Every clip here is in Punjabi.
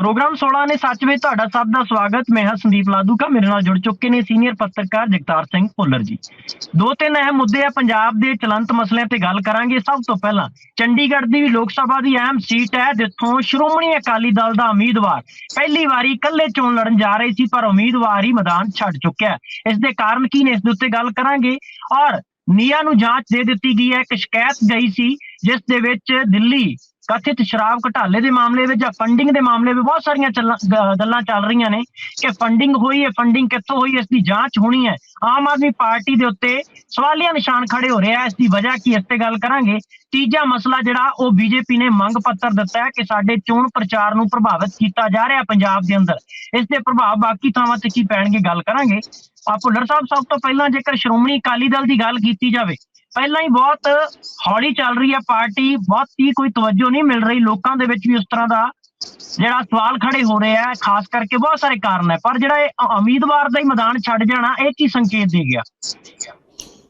ਪ੍ਰੋਗਰਾਮ 16 ਨੇ ਸੱਚ ਵਿੱਚ ਤੁਹਾਡਾ ਸਭ ਦਾ ਸਵਾਗਤ। ਮੈਂ ਹਾਂ ਸੰਦੀਪ ਲਾਦੂਕਾ, ਮੇਰੇ ਨਾਲ ਜੁੜ ਚੁੱਕੇ ਨੇ ਸੀਨੀਅਰ ਪੱਤਰਕਾਰ ਜਗਤਾਰ ਸਿੰਘ ਭੁੱਲਰ ਜੀ। ਦੋ ਤਿੰਨ ਅਹਿਮ ਮੁੱਦੇ ਆ ਪੰਜਾਬ ਦੇ ਚਲੰਤ ਮਸਲਿਆਂ ਤੇ ਗੱਲ ਕਰਾਂਗੇ। ਸਭ ਤੋਂ ਪਹਿਲਾਂ ਚੰਡੀਗੜ੍ਹ ਦੀ ਲੋਕ ਸਭਾ ਦੀ ਅਹਿਮ ਸੀਟ ਹੈ, ਜਿੱਥੋਂ ਸ਼੍ਰੋਮਣੀ ਅਕਾਲੀ ਦਲ ਦਾ ਉਮੀਦਵਾਰ ਪਹਿਲੀ ਵਾਰੀ ਇਕੱਲੇ ਚੋਣ ਲੜਨ ਜਾ ਰਹੇ ਸੀ, ਪਰ ਉਮੀਦਵਾਰ ਹੀ ਮੈਦਾਨ ਛੱਡ ਚੁੱਕਿਆ ਹੈ। ਇਸ ਦੇ ਕਾਰਨ ਕੀ ਨੇ ਇਸ ਦੇ ਉੱਤੇ ਗੱਲ ਕਰਾਂਗੇ। ਔਰ ਨੀਆ ਨੂੰ ਜਾਂਚ ਦੇ ਦਿੱਤੀ ਗਈ ਹੈ। ਇੱਕ ਸ਼ਿਕਾਇਤ ਗਈ ਸੀ, ਜਿਸ ਦੇ ਵਿੱਚ ਦਿੱਲੀ ਕਥਿਤ ਸ਼ਰਾਬ ਘਟਾਲੇ ਦੇ ਮਾਮਲੇ ਵਿੱਚ ਜਾਂ ਫੰਡਿੰਗ ਦੇ ਮਾਮਲੇ ਵਿੱਚ ਬਹੁਤ ਸਾਰੀਆਂ ਚੱਲਾਂ- ਗੱਲਾਂ ਚੱਲ ਰਹੀਆਂ ਨੇ ਕਿ ਫੰਡਿੰਗ ਹੋਈ ਹੈ ਫੰਡਿੰਗ ਕਿੱਥੋਂ ਹੋਈ, ਇਸ ਦੀ ਜਾਂਚ ਹੋਣੀ ਹੈ। ਆਮ ਆਦਮੀ ਪਾਰਟੀ ਦੇ ਉੱਤੇ ਸਵਾਲੀਆ ਨਿਸ਼ਾਨ ਖੜੇ ਹੋ ਰਿਹਾ ਇਸ ਦੀ ਵਜ੍ਹਾ ਕੀ ਇਸ ਤੇ ਗੱਲ ਕਰਾਂਗੇ। ਤੀਜਾ ਮਸਲਾ ਜਿਹੜਾ, ਉਹ ਬੀਜੇਪੀ ਨੇ ਮੰਗ ਪੱਤਰ ਦਿੱਤਾ ਹੈ ਕਿ ਸਾਡੇ ਚੋਣ ਪ੍ਰਚਾਰ ਨੂੰ ਪ੍ਰਭਾਵਿਤ ਕੀਤਾ ਜਾ ਰਿਹਾ ਪੰਜਾਬ ਦੇ ਅੰਦਰ। ਇਸ ਦੇ ਪ੍ਰਭਾਵ ਬਾਕੀ ਥਾਵਾਂ ਤੇ ਕੀ ਪੈਣਗੇ, ਗੱਲ ਕਰਾਂਗੇ। ਆ ਭੁੱਲਰ ਸਾਹਿਬ, ਸਭ ਤੋਂ ਪਹਿਲਾਂ ਜੇਕਰ ਸ਼੍ਰੋਮਣੀ ਅਕਾਲੀ ਦਲ ਦੀ ਗੱਲ ਕੀਤੀ ਜਾਵੇ ਪਹਿਲਾਂ ਹੀ ਬਹੁਤ ਹੌਲੀ ਚੱਲ ਰਹੀ ਹੈ ਪਾਰਟੀ, ਬਹੁਤੀ ਕੋਈ ਤਵੱਜੋ ਨਹੀਂ ਮਿਲ ਰਹੀ ਲੋਕਾਂ ਦੇ ਵਿੱਚ ਵੀ ਉਸ ਤਰ੍ਹਾਂ ਦਾ ਜਿਹੜਾ ਸਵਾਲ ਖੜੇ ਹੋ ਰਿਹਾ ਹੈ ਖਾਸ ਕਰਕੇ ਬਹੁਤ ਸਾਰੇ ਕਾਰਨ ਹੈ ਪਰ ਜਿਹੜਾ ਇਹ ਉਮੀਦਵਾਰ ਦਾ ਹੀ ਮੈਦਾਨ ਛੱਡ ਜਾਣਾ, ਇਹ ਕੀ ਸੰਕੇਤ ਦੇ ਗਿਆ?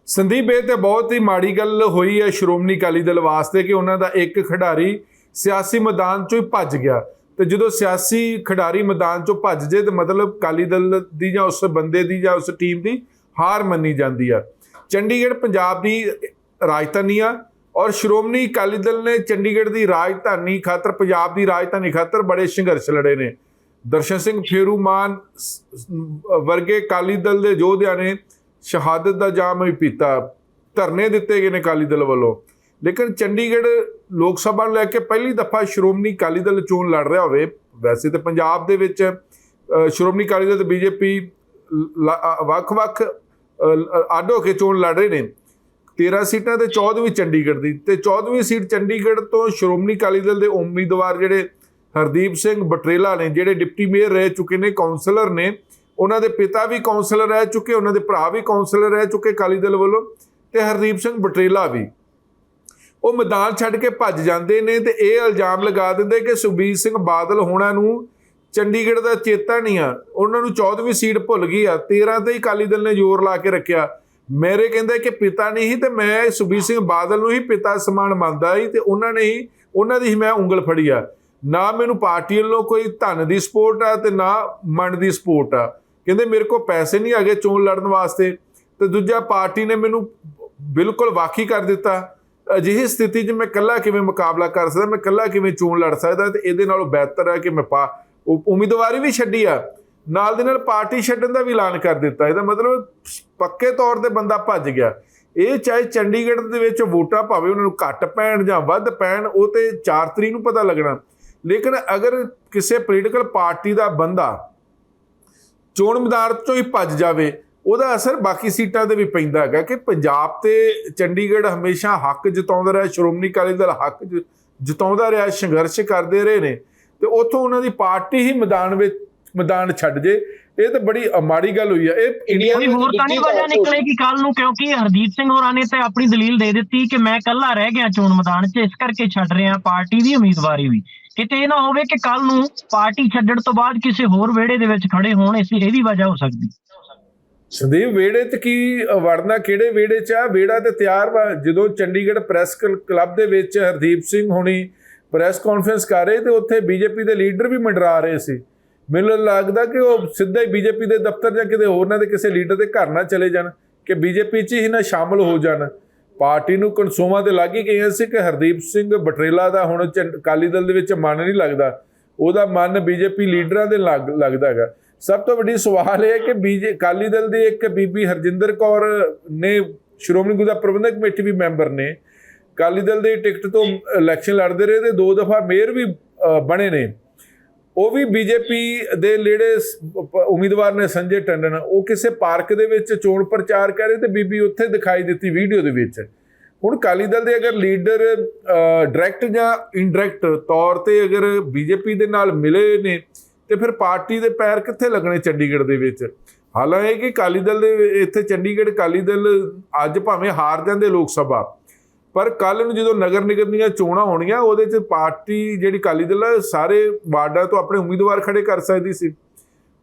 ਸੰਦੀਪ, ਇਹ ਤੇ ਬਹੁਤ ਹੀ ਮਾੜੀ ਗੱਲ ਹੋਈ ਹੈ ਸ਼੍ਰੋਮਣੀ ਅਕਾਲੀ ਦਲ ਵਾਸਤੇ ਕਿ ਉਹਨਾਂ ਦਾ ਇੱਕ ਖਿਡਾਰੀ ਸਿਆਸੀ ਮੈਦਾਨ ਚੋਂ ਹੀ ਭੱਜ ਗਿਆ। ਤੇ ਜਦੋਂ ਸਿਆਸੀ ਖਿਡਾਰੀ ਮੈਦਾਨ ਚੋਂ ਭੱਜ ਜੇ, ਤੇ ਮਤਲਬ ਅਕਾਲੀ ਦਲ ਦੀ ਜਾਂ ਉਸ ਬੰਦੇ ਦੀ ਜਾਂ ਉਸ ਟੀਮ ਦੀ ਹਾਰ ਮੰਨੀ ਜਾਂਦੀ ਆ। ਚੰਡੀਗੜ੍ਹ ਪੰਜਾਬ ਦੀ ਰਾਜਧਾਨੀ ਆ ਔਰ ਸ਼੍ਰੋਮਣੀ ਅਕਾਲੀ ਦਲ ਨੇ ਚੰਡੀਗੜ੍ਹ ਦੀ ਰਾਜਧਾਨੀ ਖਾਤਰ, ਪੰਜਾਬ ਦੀ ਰਾਜਧਾਨੀ ਖਾਤਰ ਬੜੇ ਸੰਘਰਸ਼ ਲੜੇ ਨੇ। ਦਰਸ਼ਨ ਸਿੰਘ ਫੇਰੂ ਮਾਨ ਵਰਗੇ ਅਕਾਲੀ ਦਲ ਦੇ ਯੋਧਿਆਂ ਨੇ ਸ਼ਹਾਦਤ ਦਾ ਜਾਮ ਵੀ ਪੀਤਾ। ਧਰਨੇ ਦਿੱਤੇ ਗਏ ਨੇ ਅਕਾਲੀ ਦਲ ਵੱਲੋਂ। ਲੇਕਿਨ ਚੰਡੀਗੜ੍ਹ ਲੋਕ ਸਭਾ ਨੂੰ ਲੈ ਕੇ ਪਹਿਲੀ ਦਫਾ ਸ਼੍ਰੋਮਣੀ ਅਕਾਲੀ ਦਲ ਚੋਣ ਲੜ ਰਿਹਾ ਹੋਵੇ, ਵੈਸੇ ਤਾਂ ਪੰਜਾਬ ਦੇ ਵਿੱਚ ਸ਼੍ਰੋਮਣੀ ਅਕਾਲੀ ਦਲ ਤੇ ਬੀਜੇਪੀ ਵੱਖ-ਵੱਖ ਅ, ਅੱਡ ਹੋ ਕੇ ਚੋਣ ਲੜ ਰਹੇ ਨੇ। 13 ਸੀਟਾਂ ਤੇ 14ਵੀਂ ਚੰਡੀਗੜ੍ਹ ਦੀ ਤੇ 14ਵੀਂ ਸੀਟ ਚੰਡੀਗੜ੍ਹ ਤੋਂ ਸ਼੍ਰੋਮਣੀ ਅਕਾਲੀ ਦਲ ਦੇ ਉਮੀਦਵਾਰ ਜਿਹੜੇ ਹਰਦੀਪ ਸਿੰਘ ਬਟਰੇਲਾ ਨੇ ਜਿਹੜੇ ਡਿਪਟੀ ਮੇਅਰ ਰਹਿ ਚੁੱਕੇ ਨੇ ਕਾਉਂਸਲਰ ਨੇ ਉਹਨਾਂ ਦੇ ਪਿਤਾ ਵੀ ਕਾਉਂਸਲਰ ਰਹਿ ਚੁੱਕੇ ਉਹਨਾਂ ਦੇ ਭਰਾ ਵੀ ਕਾਉਂਸਲਰ ਰਹਿ ਚੁੱਕੇ ਅਕਾਲੀ ਦਲ ਵੱਲੋਂ ਤੇ ਹਰਦੀਪ ਸਿੰਘ ਬਟਰੇਲਾ ਵੀ। ਉਹ ਮੈਦਾਨ ਛੱਡ ਕੇ ਭੱਜ ਜਾਂਦੇ ਨੇ ਤੇ ਇਹ ਇਲਜ਼ਾਮ ਲਗਾ ਦਿੰਦੇ ਕਿ ਸੁਖਬੀਰ ਸਿੰਘ ਬਾਦਲ ਹੋਣਾ ਨੂੰ ਚੰਡੀਗੜ੍ਹ ਦਾ ਚੇਤਾ ਨਹੀਂ ਆ। ਉਹਨਾਂ ਨੂੰ 14ਵੀਂ ਸੀਟ ਭੁੱਲ ਗਈ ਆ। 13 ਤੇ ਹੀ ਅਕਾਲੀ ਦਲ ਨੇ ਜ਼ੋਰ ਲਾ ਕੇ ਰੱਖਿਆ। ਮੇਰੇ ਕਹਿੰਦੇ ਕਿ ਪਿਤਾ ਨਹੀਂ ਸੀ ਤੇ ਮੈਂ ਸੁਖਬੀਰ ਸਿੰਘ ਬਾਦਲ ਨੂੰ ਹੀ ਪਿਤਾ ਸਮਾਨ ਮੰਨਦਾ ਸੀ ਤੇ ਉਹਨਾਂ ਨੇ ਹੀ ਉਹਨਾਂ ਦੀ ਹੀ ਮੈਂ ਉਂਗਲ ਫੜੀ ਆ। ਨਾ ਮੈਨੂੰ ਪਾਰਟੀ ਵੱਲੋਂ ਕੋਈ ਧਨ ਦੀ ਸਪੋਰਟ ਆ ਤੇ ਨਾ ਮਨ ਦੀ ਸਪੋਰਟ ਆ। ਕਹਿੰਦੇ ਮੇਰੇ ਕੋਲ ਪੈਸੇ ਨਹੀਂ ਹੈਗੇ ਚੋਣ ਲੜਨ ਵਾਸਤੇ। ਤੇ ਦੂਜਾ ਪਾਰਟੀ ਨੇ ਮੈਨੂੰ ਬਿਲਕੁਲ ਵਾਕੀ ਕਰ ਦਿੱਤਾ। ਅਜਿਹੀ ਸਥਿਤੀ 'ਚ ਮੈਂ ਇਕੱਲਾ ਕਿਵੇਂ ਮੁਕਾਬਲਾ ਕਰ ਸਕਦਾ, ਮੈਂ ਇਕੱਲਾ ਕਿਵੇਂ ਚੋਣ ਲੜ ਸਕਦਾ ਤੇ ਇਹਦੇ ਨਾਲੋਂ ਬਿਹਤਰ ਹੈ ਕਿ ਮੈਂ ਪਾ ਉਮੀਦਵਾਰੀ ਵੀ ਛੱਡੀ ਆ। ਨਾਲ ਦੇ ਨਾਲ ਪਾਰਟੀ ਛੱਡਣ ਦਾ ਵੀ ਐਲਾਨ ਕਰ ਦਿੱਤਾ। ਇਹਦਾ ਮਤਲਬ ਪੱਕੇ ਤੌਰ ਤੇ ਬੰਦਾ ਭੱਜ ਗਿਆ। ਇਹ ਚਾਹੇ ਚੰਡੀਗੜ੍ਹ ਦੇ ਵਿੱਚ ਵੋਟਾਂ ਭਾਵੇਂ ਉਹਨਾਂ ਨੂੰ ਘੱਟ ਪੈਣ ਜਾਂ ਵੱਧ ਪੈਣ, ਉਹ ਤੇ 4 ਤਰੀਕ ਨੂੰ ਪਤਾ ਲੱਗਣਾ। ਲੇਕਿਨ ਅਗਰ ਕਿਸੇ ਪੋਲੀਟੀਕਲ ਪਾਰਟੀ ਦਾ ਬੰਦਾ ਚੋਣ ਮੈਦਾਨ ਚੋਂ ਹੀ ਭੱਜ ਜਾਵੇ, ਉਹਦਾ ਅਸਰ ਬਾਕੀ ਸੀਟਾਂ ਤੇ ਵੀ ਪੈਂਦਾ ਹੈਗਾ ਕਿ ਪੰਜਾਬ ਤੇ ਚੰਡੀਗੜ੍ਹ ਹਮੇਸ਼ਾ ਹੱਕ ਜਤਾਉਂਦਾ ਰਿਹਾ, ਸ਼੍ਰੋਮਣੀ ਅਕਾਲੀ ਦਲ ਹੱਕ ਜ- ਜਤਾਉਂਦਾ ਰਿਹਾ, ਸੰਘਰਸ਼ ਕਰਦੇ ਰਹੇ ਨੇ। ਤੇ ਉੱਥੋਂ ਉਹਨਾਂ ਦੀ ਪਾਰਟੀ ਹੀ ਮੈਦਾਨ ਵਿੱਚ ਮੈਦਾਨ ਛੱਡ ਜੇ। ਇਹ ਤਾਂ ਬੜੀ ਮਾੜੀ ਗੱਲ ਹੋਈ ਆ। ਇਹ ਇੰਡੀਆ ਕੋਈ ਹੋਰ ਤਾਂ ਨਹੀਂ ਵਜ੍ਹਾ ਨਿਕਲੇਗੀ ਕੱਲ ਨੂੰ ਕਿਉਂਕਿ ਹਰਦੀਪ ਸਿੰਘ ਹੋਰਾਂ ਨੇ ਤੇ ਆਪਣੀ ਦਲੀਲ ਦੇ ਦਿੱਤੀ ਕਿ ਮੈਂ ਇਕੱਲਾ ਰਹਿ ਗਿਆ ਚੋਣ ਮੈਦਾਨ 'ਚ ਇਸ ਕਰਕੇ ਛੱਡ ਰਿਹਾ ਪਾਰਟੀ ਦੀ ਉਮੀਦਵਾਰੀ ਵੀ। ਕਿਤੇ ਇਹ ਨਾ ਹੋਵੇ ਕਿ ਕੱਲ ਨੂੰ ਪਾਰਟੀ ਛੱਡਣ ਤੋਂ ਬਾਅਦ ਕਿਸੇ ਹੋਰ ਵਿਹੜੇ ਦੇ ਵਿੱਚ ਖੜੇ ਹੋਣ ਇਸ ਇਹ ਵੀ ਵਜ੍ਹਾ ਹੋ ਸਕਦੀ। ਸੰਦੀਪ ਵਿਹੜੇ ਤੇ ਕੀ ਵੜਨਾ ਕਿਹੜੇ ਵਿਹੜੇ ਚ ਆ? ਵਿਹੜਾ ਤੇ ਤਿਆਰ ਵਾ। ਜਦੋਂ ਚੰਡੀਗੜ੍ਹ ਪ੍ਰੈਸ ਕਲ- ਕਲੱਬ ਦੇ ਵਿੱਚ ਹਰਦੀਪ ਸਿੰਘ ਹੋਣੀ ਪ੍ਰੈਸ ਕਾਨਫਰੰਸ ਕਰ ਰਹੇ ਤੇ ਉੱਥੇ ਬੀਜੇਪੀ ਦੇ ਲੀਡਰ ਵੀ ਮੰਡਰਾ ਰਹੇ ਸੀ। ਮੈਨੂੰ ਲੱਗਦਾ ਕਿ ਉਹ ਸਿੱਧਾ ਹੀ ਬੀਜੇਪੀ ਦੇ ਦਫ਼ਤਰ ਜਾਂ ਕਿਤੇ ਹੋਰ ਨਾ ਦੇ ਕਿਸੇ ਲੀਡਰ ਦੇ ਘਰ ਨਾ ਚਲੇ ਜਾਣ, ਕਿ ਬੀਜੇਪੀ 'ਚ ਹੀ ਨਾ ਸ਼ਾਮਲ ਹੋ ਜਾਣ। ਪਾਰਟੀ ਨੂੰ ਕਨਸੂਮਾ ਤੇ ਲੱਗ ਹੀ ਗਈਆਂ ਸੀ ਕਿ ਹਰਦੀਪ ਸਿੰਘ ਬਟਰੇਲਾ ਦਾ ਹੁਣ ਚੰ- ਅਕਾਲੀ ਦਲ ਦੇ ਵਿੱਚ ਮਨ ਨਹੀਂ ਲੱਗਦਾ। ਉਹਦਾ ਮਨ ਬੀਜੇਪੀ ਲੀਡਰਾਂ ਦੇ ਲੱਗ- ਲੱਗਦਾ ਹੈਗਾ। ਸਭ ਤੋਂ ਵੱਡੀ ਸਵਾਲ ਇਹ ਹੈ ਕਿ ਬੀਜੇ, ਅਕਾਲੀ ਦਲ ਦੀ ਇੱਕ ਬੀਬੀ ਹਰਜਿੰਦਰ ਕੌਰ ਨੇ ਸ਼੍ਰੋਮਣੀ ਗੁਰਦੁਆਰਾ ਪ੍ਰਬੰਧਕ ਕਮੇਟੀ ਵੀ ਮੈਂਬਰ ਨੇ। ਅਕਾਲੀ ਦਲ ਦੇ ਟਿਕਟ ਤੋਂ ਇਲੈਕਸ਼ਨ ਲੜਦੇ ਰਹੇ ਤੇ ਦੋ ਦਫਾ ਮੇਅਰ ਵੀ ਬਣੇ ਨੇ। ਉਹ ਵੀ ਬੀਜੇਪੀ ਦੇ ਪ- ਉਮੀਦਵਾਰ ਨੇ ਸੰਜੇ ਟੰਡਨ। ਉਹ ਕਿਸੇ ਪਾਰਕ ਦੇ ਵਿੱਚ ਚੋਣ ਪ੍ਰਚਾਰ ਕਰ ਰਹੇ ਤੇ ਬੀਬੀ ਉੱਥੇ ਦਿਖਾਈ ਦਿੱਤੀ ਵੀਡੀਓ ਦੇ ਵਿੱਚ। ਹੁਣ ਅਕਾਲੀ ਦਲ ਦੇ ਅਗਰ ਲੀਡਰ ਡਾਇਰੈਕਟ ਜਾਂ ਇਨਡਾਇਰੈਕਟ ਤੌਰ ਤੇ ਅਗਰ ਬੀਜੇਪੀ ਦੇ ਨਾਲ ਮਿਲੇ ਨੇ ਤੇ ਫਿਰ ਪਾਰਟੀ ਦੇ ਪੈਰ ਕਿੱਥੇ ਲੱਗਣੇ ਚੰਡੀਗੜ੍ਹ ਦੇ ਵਿੱਚ? ਹਾਲਾਂਕਿ ਕਿ ਅਕਾਲੀ ਦਲ ਦੇ ਇੱਥੇ ਚੰਡੀਗੜ੍ਹ ਅਕਾਲੀ ਦਲ ਅੱਜ ਭਾਵੇਂ ਹਾਰ ਜਾਂਦੇ ਲੋਕ ਸਭਾ ਪਰ ਕੱਲ ਨੂੰ ਜਦੋਂ ਨਗਰ ਨਿਗਮ ਦੀਆਂ ਚੋਣਾਂ ਹੋਣੀਆਂ ਉਹਦੇ 'ਚ ਪਾਰਟੀ ਜਿਹੜੀ ਅਕਾਲੀ ਦਲ ਆ, ਸਾਰੇ ਵਾਰਡਾਂ ਤੋਂ ਆਪਣੇ ਉਮੀਦਵਾਰ ਖੜੇ ਕਰ ਸਕਦੀ ਸੀ।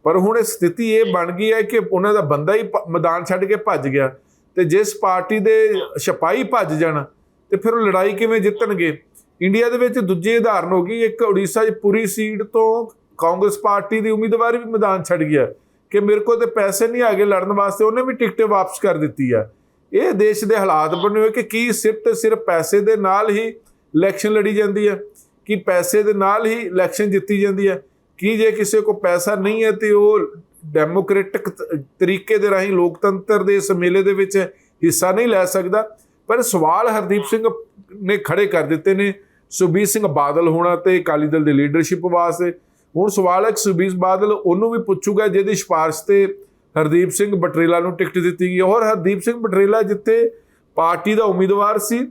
ਪਰ ਹੁਣ ਇਹ ਸਥਿਤੀ ਇਹ ਬਣ ਗਈ ਹੈ ਕਿ ਉਹਨਾਂ ਦਾ ਬੰਦਾ ਹੀ ਪ- ਮੈਦਾਨ ਛੱਡ ਕੇ ਭੱਜ ਗਿਆ ਤੇ ਜਿਸ ਪਾਰਟੀ ਦੇ ਸਿਪਾਹੀ ਭੱਜ ਜਾਣ, ਤੇ ਫਿਰ ਉਹ ਲੜਾਈ ਕਿਵੇਂ ਜਿੱਤਣਗੇ? ਇੰਡੀਆ ਦੇ ਵਿੱਚ ਦੂਜੀ ਉਦਾਹਰਨ ਹੋ ਗਈ ਇੱਕ ਉੜੀਸਾ 'ਚ ਪੂਰੀ ਸੀਟ ਤੋਂ ਕਾਂਗਰਸ ਪਾਰਟੀ ਦੀ ਉਮੀਦਵਾਰ ਵੀ ਮੈਦਾਨ ਛੱਡ ਗਿਆ, ਕਿ ਮੇਰੇ ਕੋਲ ਤੇ ਪੈਸੇ ਨਹੀਂ ਆਗੇ ਲੜਨ ਵਾਸਤੇ, ਉਹਨੇ ਵੀ ਟਿਕਟ ਵਾਪਸ ਕਰ ਦਿੱਤੀ ਆ। ਇਹ ਦੇਸ਼ ਦੇ ਹਾਲਾਤ ਬਣੇ ਹੋਏ ਕਿ ਕੀ ਸਿਰਫ ਤੇ ਸਿਰਫ ਪੈਸੇ ਦੇ ਨਾਲ ਹੀ ਇਲੈਕਸ਼ਨ ਲੜੀ ਜਾਂਦੀ ਹੈ, ਕਿ ਪੈਸੇ ਦੇ ਨਾਲ ਹੀ ਇਲੈਕਸ਼ਨ ਜਿੱਤੀ ਜਾਂਦੀ ਹੈ, ਕੀ ਜੇ ਕਿਸੇ ਕੋ ਪੈਸਾ ਨਹੀਂ ਹੈ ਤੇ ਉਹ ਡੈਮੋਕ੍ਰੈਟਿਕ ਤ- ਤਰੀਕੇ ਦੇ ਰਾਹੀਂ ਲੋਕਤੰਤਰ ਦੇ ਇਸ ਮੇਲੇ ਦੇ ਵਿੱਚ ਹਿੱਸਾ ਨਹੀਂ ਲੈ ਸਕਦਾ। ਪਰ ਸਵਾਲ ਹਰਦੀਪ ਸਿੰਘ ਨੇ ਖੜੇ ਕਰ ਦਿੱਤੇ ਨੇ, ਸੁਬੀਰ ਸਿੰਘ ਬਾਦਲ ਹੋਣਾ ਤੇ ਅਕਾਲੀ ਦਲ ਦੀ ਲੀਡਰਸ਼ਿਪ ਵਾਸਤੇ। ਹੁਣ ਸਵਾਲ ਹੈ ਕਿ ਸੁਬੀਰ ਬਾਦਲ ਉਹਨੂੰ ਵੀ ਪੁੱਛੂਗਾ ਜਿਹਦੀ ਸਿਫਾਰਿਸ਼ ਤੇ ਹਰਦੀਪ ਸਿੰਘ ਬਟਰੇਲਾ ਨੂੰ ਟਿਕਟ ਦਿੱਤੀ ਗਈ ਔਰ ਹਰਦੀਪ ਸਿੰਘ ਬਟਰੇਲਾ ਜਿੱਥੇ ਪਾਰਟੀ ਦਾ ਉਮੀਦਵਾਰ ਸੀ,